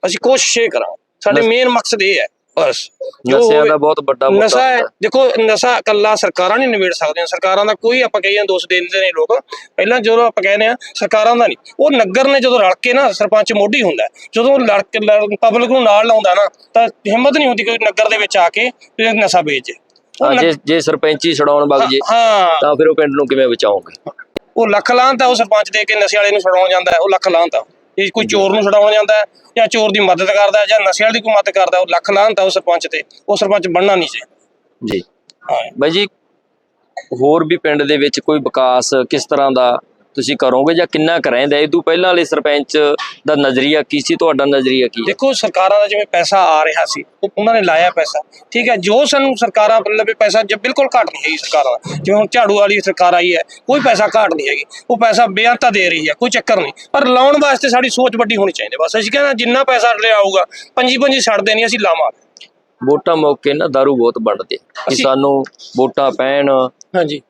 ਅਸੀਂ ਕੋਸ਼ਿਸ਼ ਇਹ ਕਰਾਂਗੇ। ਸਾਡੇ ਮੇਨ ਮਕਸਦ ਇਹ ਹੈ। ਬਸ। ਜੋ ਨਸ਼ਿਆਂ ਦਾ ਬਹੁਤ ਵੱਡਾ ਮੁੱਦਾ ਨਸ਼ਾ ਹੈ। ਦੇਖੋ ਨਸ਼ਾ ਇਕੱਲਾ ਸਰਕਾਰਾਂ ਨਹੀਂ ਨਿਬੇੜ ਸਕਦੀਆਂ। ਸਰਕਾਰਾਂ ਦਾ ਕੋਈ ਆਪਾਂ ਕਹੀਏ ਦੋਸ਼ ਦੇ ਦਿੰਦੇ ਨੇ ਲੋਕ। ਪਹਿਲਾਂ ਜਦੋਂ ਆਪਾਂ ਕਹਿੰਦੇ ਆ ਸਰਕਾਰਾਂ ਦਾ ਨਹੀਂ। ਉਹ ਨਗਰ ਨੇ ਜਦੋਂ ਰਲ ਕੇ ਨਾ ਸਰਪੰਚ ਮੋਢੀ ਹੁੰਦਾ ਹੈ। ਜਦੋਂ ਲੜ ਕੇ ਪਬਲਿਕ ਨੂੰ ਨਾਲ ਲਾਉਂਦਾ ਨਾ ਤਾਂ ਹਿੰਮਤ ਨਹੀਂ ਹੁੰਦੀ ਕੋਈ ਨਗਰ ਦੇ ਵਿੱਚ ਆ ਕੇ ਵੀ ਨਸ਼ਾ ਵੇਚੇ। ਉਹ ਹਾਂ, ਨਗ- ਜੇ ਜੇ ਸਰਪੰਚੀ ਛਡਾਉਣ ਵਗ ਜੇ ਹਾਂ ਤਾਂ ਫਿਰ ਉਹ ਪਿੰਡ ਨੂੰ ਕਿਵੇਂ ਬਚਾਓਗੇ ਉਹ ਲੱਖ ਲਾਂਤ ਉਹ ਸਰਪੰਚ ਦੇ ਕੇ ਨਸ਼ੇ ਵਾਲੇ ਨੂੰ ਛਡਾਉਣ ਜਾਂਦਾ ਹੈ ਉਹ ਲੱਖ ਲਾਂਤ ਇਹ ਕੋਈ ਚੋਰ ਨੂੰ ਛਡਾਉਣ ਜਾਂਦਾ ਹੈ ਜਾਂ ਚੋਰ ਦੀ ਮਦਦ ਕਰਦਾ ਜਾਂ ਨਸ਼ੇ ਵਾਲੇ ਦੀ ਕੋਈ ਮਦਦ ਕਰਦਾ ਉਹ ਲੱਖ ਆ ਉਹ ਸਰਪੰਚ ਤੇ ਉਹ ਸਰਪੰਚ ਬਣਨਾ ਨਹੀਂ ਚਾਹੀਦਾ। ਜੀ। ਹਾਂ। ਬਾਈ ਜੀ ਹੋਰ ਵੀ ਪਿੰਡ ਦੇ ਵਿੱਚ ਕੋਈ ਵਿਕਾਸ ਕਿਸ ਤਰ੍ਹਾਂ ਦਾ ਤੁਸੀਂ ਕਰੋਗੇ ਜਾਂ ਕਿੰਨਾ ਕਰਾਂਦੇ ਇਹ ਤੋਂ ਪਹਿਲਾਂ ਵਾਲੇ ਸਰਪੰਚ ਦਾ ਨਜ਼ਰੀਆ ਕੀ ਸੀ? ਤੁਹਾਡਾ ਨਜ਼ਰੀਆ ਕੀ ਹੈ? ਦੇਖੋ ਸਰਕਾਰਾਂ ਦਾ ਜਿਵੇਂ ਪੈਸਾ ਆ ਰਿਹਾ ਸੀ ਉਹ ਉਹਨਾਂ ਨੇ ਲਾਇਆ ਪੈਸਾ। ਠੀਕ ਹੈ ਜੋ ਸਾਨੂੰ ਸਰਕਾਰਾਂ ਵੱਲੋਂ ਪੈਸਾ ਜੇ ਬਿਲਕੁਲ ਘਾਟ ਨਹੀਂ ਹੈਗੀ ਸਰਕਾਰਾਂ ਦਾ। ਜਿਵੇਂ ਹੁਣ ਝਾੜੂ ਵਾਲੀ ਸਰਕਾਰ ਆਈ ਹੈ ਕੋਈ ਪੈਸਾ ਘਾਟ ਨਹੀਂ ਹੈਗੀ। ਉਹ ਪੈਸਾ ਬੇਅੰਤਾ ਦੇ ਰਹੀ ਹੈ ਕੋਈ ਚੱਕਰ ਨਹੀਂ। ਪਰ ਲਾਉਣ ਵਾਸਤੇ ਸਾਡੀ ਸੋਚ ਵੱਡੀ ਹੋਣੀ ਚਾਹੀਦੀ ਬਸ। ਅਸੀਂ ਕਹਿੰਦਾ ਜਿੰਨਾ ਪੈਸਾ ਲਿਆਊਗਾ ਪੰਜੀ ਪੰਜੀ ਛੱਡਦੇ ਨਹੀਂ ਅਸੀਂ ਲਾਵਾਂਗੇ। ਵੋਟਾਂ ਮੌਕੇ ਨਾ ਦਾਰੂ ਬਹੁਤ ਵੰਡਦੇ। ਕਿ ਸਾਨੂੰ ਵੋਟਾਂ ਪੈਣ ਹਾਂਜੀ।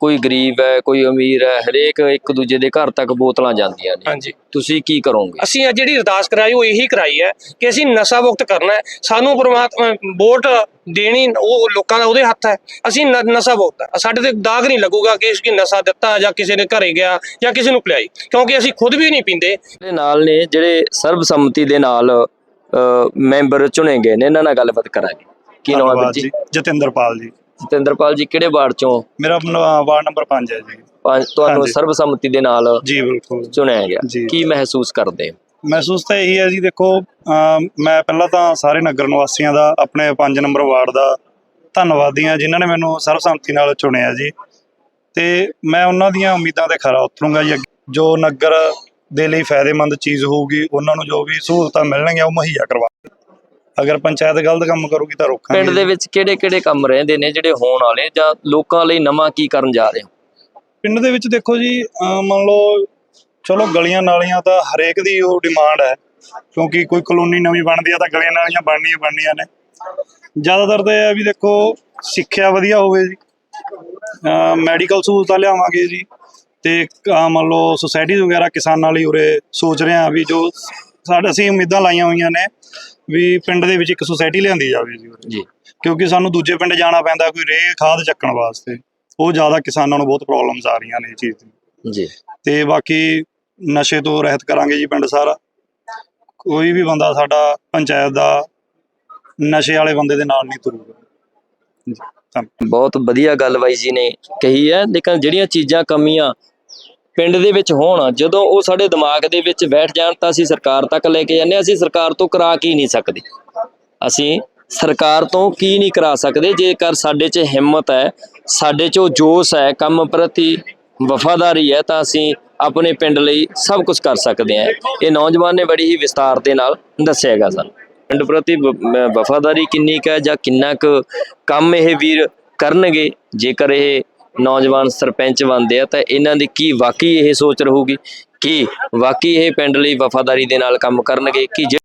ਕੋਈ ਗਰੀਬ ਹੈ ਕੋਈ ਅਮੀਰ ਹੈ ਹਰੇਕ ਇੱਕ ਦੂਜੇ ਦੇ ਘਰ ਤੱਕ ਬੋਤਲਾਂ ਜਾਂਦੀਆਂ ਨੇ। ਹਾਂਜੀ। ਤੁਸੀਂ ਕੀ ਕਰੋਗੇ? ਅਸੀਂ ਅੱਜ ਜਿਹੜੀ ਅਰਦਾਸ ਕਰਾਈ ਉਹ ਇਹੀ ਕਰਾਈ ਹੈ ਕਿ ਅਸੀਂ ਨਸ਼ਾ ਮੁਕਤ ਕਰਨਾ ਹੈ। ਸਾਨੂੰ ਪਰਮਾਤਮਾ ਵੋਟ ਦੇਣੀ ਉਹ ਲੋਕਾਂ ਦਾ ਉਹਦੇ ਹੱਥ ਹੈ। ਅਸੀਂ ਨ- ਨਸ਼ਾ ਮੁਕਤ ਹੈ। ਸਾਡੇ ਤੇ ਦਾਗ ਨਹੀਂ ਲੱਗੂਗਾ ਕਿ ਇਸਕੀ ਨਸ਼ਾ ਦਿੱਤਾ ਜਾਂ ਕਿਸੇ ਨੇ ਘਰੇ ਗਿਆ ਜਾਂ ਕਿਸੇ ਨੂੰ ਪਿਲਾਈ ਕਿਉਂਕਿ ਅਸੀਂ ਖੁਦ ਵੀ ਨਹੀਂ ਪੀਂਦੇ। ਦੇ ਨਾਲ ਨੇ ਜਿਹੜੇ ਸਰਬਸੰਮਤੀ ਦੇ ਨਾਲ ਅਹ, ਮੈਂਬਰ ਚੁਣੇ ਗਏ ਨੇ ਇਹਨਾਂ ਨਾਲ ਗੱਲਬਾਤ ਕਰਾਂਗੇ। ਕੀ ਨਾਮ ਹੈ ਵੀਰ ਧੰਨਵਾਦ ਜੀ? ਜੀ। ਜਤਿੰਦਰਪਾਲ ਜੀ। ਜਤਿੰਦਰਪਾਲ ਜੀ ਕਿਹੜੇ ਵਾਰਡ ਚੋਂ ਮੇਰਾ ਨ- ਵਾਰਡ ਨੰਬਰ 5 ਹੈ ਜੀ ਪੰਜ- ਤੁਹਾਨੂੰ ਹਾਂਜੀ। ਸਰਬਸੰਮਤੀ ਦੇ ਨਾਲ ਜੀ ਬਿਲਕੁਲ ਚੁਣਿਆ ਗਿਆ ਜੀ। ਕੀ ਮਹਿਸੂਸ ਕਰਦੇ ਹੋ? ਮਹਿਸੂਸ ਤਾਂ ਇਹੀ ਹੈ ਜੀ ਦੇਖੋ ਅਮ ਮੈਂ ਪਹਿਲਾਂ ਤਾਂ ਸਾਰੇ ਨਗਰ ਨਿਵਾਸੀਆਂ ਦਾ ਆਪਣੇ 5 ਨੰਬਰ ਵਾਰਡ ਦਾ ਧੰਨਵਾਦੀ ਹਾਂ ਜਿਨ੍ਹਾਂ ਨੇ ਮੈਨੂੰ ਸਰਬਸੰਮਤੀ ਨਾਲ ਚੁਣਿਆ ਜੀ ਤੇ ਮੈਂ ਉਹਨਾਂ ਦੀਆਂ ਉਮੀਦਾਂ ਤੇ ਖਰਾ ਉਤਰੂੰਗਾ ਜੀ ਅੱਗੇ। ਜੋ ਨਗਰ ਦੇ ਲਈ ਫਾਇਦੇਮੰਦ ਚੀਜ਼ ਹੋਊਗੀ ਉਹਨਾਂ ਨੂੰ ਜੋ ਵੀ ਸਹੂਲਤਾਂ ਮਿਲਣਗੀਆਂ ਉਹ ਮੁਹੱਈਆ ਕਰਵਾ ਅਗਰ ਪੰਚਾਇਤ ਗਲਤ ਕੰਮ ਕਰੂਗੀ ਤਾਂ ਰੋਕਾਂਗੇ ਪਿੰਡ ਦੇ ਵਿੱਚ ਕਿਹੜੇ ਕਿਹੜੇ ਕੰਮ ਰਹਿੰਦੇ ਨੇ ਜਿਹੜੇ ਹੋਣ ਵਾਲੇ ਜਾਂ ਲੋਕਾਂ ਲਈ ਨਵਾਂ ਕੀ ਕਰਨ ਜਾ ਰਹੇ ਹੋ? ਪਿੰਡ ਦੇ ਵਿੱਚ ਦੇਖੋ ਜੀ ਮੰਨ ਲਓ ਚਲੋ ਗਲੀਆਂ ਨਾਲੀਆਂ ਤਾਂ ਹਰੇਕ ਦੀ ਉਹ ਡਿਮਾਂਡ ਹੈ ਕਿਉਂਕਿ ਕੋਈ ਕਲੋਨੀ ਨਵੀਂ ਬਣਦੀ ਆ ਤਾਂ ਗਲੀਆਂ ਨਾਲੀਆਂ ਬਣਨੀਆਂ ਬਣਨੀਆਂ ਨੇ। ਜ਼ਿਆਦਾਤਰ ਤਾਂ ਇਹ ਵੀ ਦੇਖੋ ਸਿੱਖਿਆ ਵਧੀਆ ਹੋਵੇ ਜੀ। ਮੈਡੀਕਲ ਸਹੂਲਤਾਂ ਲਿਆਵਾਂਗੇ ਜੀ। ਤੇ ਮੰਨ ਲਓ ਸੁਸਾਇਟੀ ਵਗੈਰਾ ਕਿਸਾਨਾਂ ਲਈ ਉਰੇ ਸੋਚ ਰਹੇ ਹਾਂ ਵੀ ਜੋ ਸਾਡੇ ਅਸੀਂ ਉਮੀਦਾਂ ਲਾਈਆਂ ਹੋਈਆਂ ਨੇ ਵੀ ਪਿੰਡ ਦੇ ਵਿੱਚ ਇੱਕ ਸੁਸਾਇਟੀ ਲਿਆਂਦੀ ਜਾਵੇ ਜੀ ਉਰੇ। ਜੀ। ਕਿਉਂਕਿ ਸਾਨੂੰ ਦੂਜੇ ਪਿੰਡ ਜਾਣਾ ਪੈਂਦਾ ਕੋਈ ਰੇਹ ਖਾਦ ਚੱਕਣ ਵਾਸਤੇ ਉਹ ਜ਼ਿਆਦਾ ਕਿਸਾਨਾਂ ਨੂੰ ਬਹੁਤ ਪ੍ਰੋਬਲਮਸ ਆ ਰਹੀਆਂ ਨੇ ਇਹ ਚੀਜ਼ ਦੀ। ਜੀ। ਤੇ ਬਾਕੀ ਨਸ਼ੇ ਤੋਂ ਰਹਿਤ ਕਰਾਂਗੇ ਜੀ ਪਿੰਡ ਸਾਰਾ। ਕੋਈ ਵੀ ਬੰਦਾ ਸਾਡਾ ਪੰਚਾਇਤ ਦਾ ਨਸ਼ੇ ਵਾਲੇ ਬੰਦੇ ਦੇ ਨਾਲ ਨਹੀਂ ਤੁਰੂਗਾ। ਜੀ ਬਹੁਤ ਵਧੀਆ ਗੱਲ ਬਾਈ ਜੀ ਨੇ ਕਹੀ ਹੈ। ਲੇਕਿਨ ਜਿਹੜੀਆਂ ਚੀਜ਼ਾਂ ਕਮੀਆਂ ਪਿੰਡ ਦੇ ਵਿੱਚ ਹੋਣ। ਜਦੋਂ ਉਹ ਸਾਡੇ ਦਿਮਾਗ ਦੇ ਵਿੱਚ ਬੈਠ ਜਾਣ ਤਾਂ ਅਸੀਂ ਸਰਕਾਰ ਤੱਕ ਲੈ ਕੇ ਜਾਂਦੇ ਹਾਂ। ਅਸੀਂ ਸਰਕਾਰ ਤੋਂ ਕਰਾ ਕੀ ਨਹੀਂ ਸਕਦੇ। ਅਸੀਂ ਸਰਕਾਰ ਤੋਂ ਕੀ ਨਹੀਂ ਕਰਾ ਸਕਦੇ? ਜੇਕਰ ਸਾਡੇ 'ਚ ਹਿੰਮਤ ਹੈ, ਸਾਡੇ 'ਚ ਜੋਸ਼ ਹੈ, ਕੰਮ ਪ੍ਰਤੀ ਵਫਾਦਾਰੀ ਹੈ, ਤਾਂ ਅਸੀਂ ਆਪਣੇ ਪਿੰਡ ਲਈ ਸਭ ਕੁਝ ਕਰ ਸਕਦੇ ਹਾਂ। ਇਹ ਨੌਜਵਾਨ ਨੇ ਬੜੀ ਹੀ ਵਿਸਤਾਰ ਦੇ ਨਾਲ ਦੱਸਿਆਗਾ ਸਾਨੂੰ। ਪਿੰਡ ਪ੍ਰਤੀ ਵਫਾਦਾਰੀ ਕਿੰਨੀ ਕੁ ਹੈ ਜਾਂ ਕਿੰਨਾ ਕੁ ਕੰਮ ਇਹ ਵੀਰ ਕਰਨਗੇ? ਜੇਕਰ ਇਹ ਨੌਜਵਾਨ ਸਰਪੰਚ ਬਣਦੇ ਆ, ਤਾਂ ਇਹਨਾਂ ਦੀ ਕੀ ਵਾਕਈ ਇਹ ਸੋਚ ਰਹੂਗੀ? ਕਿ ਵਾਕਈ ਇਹ ਪਿੰਡ ਲਈ ਵਫਾਦਾਰੀ ਦੇ ਨਾਲ ਕੰਮ ਕਰਨਗੇ? ਕਿ ਜੇ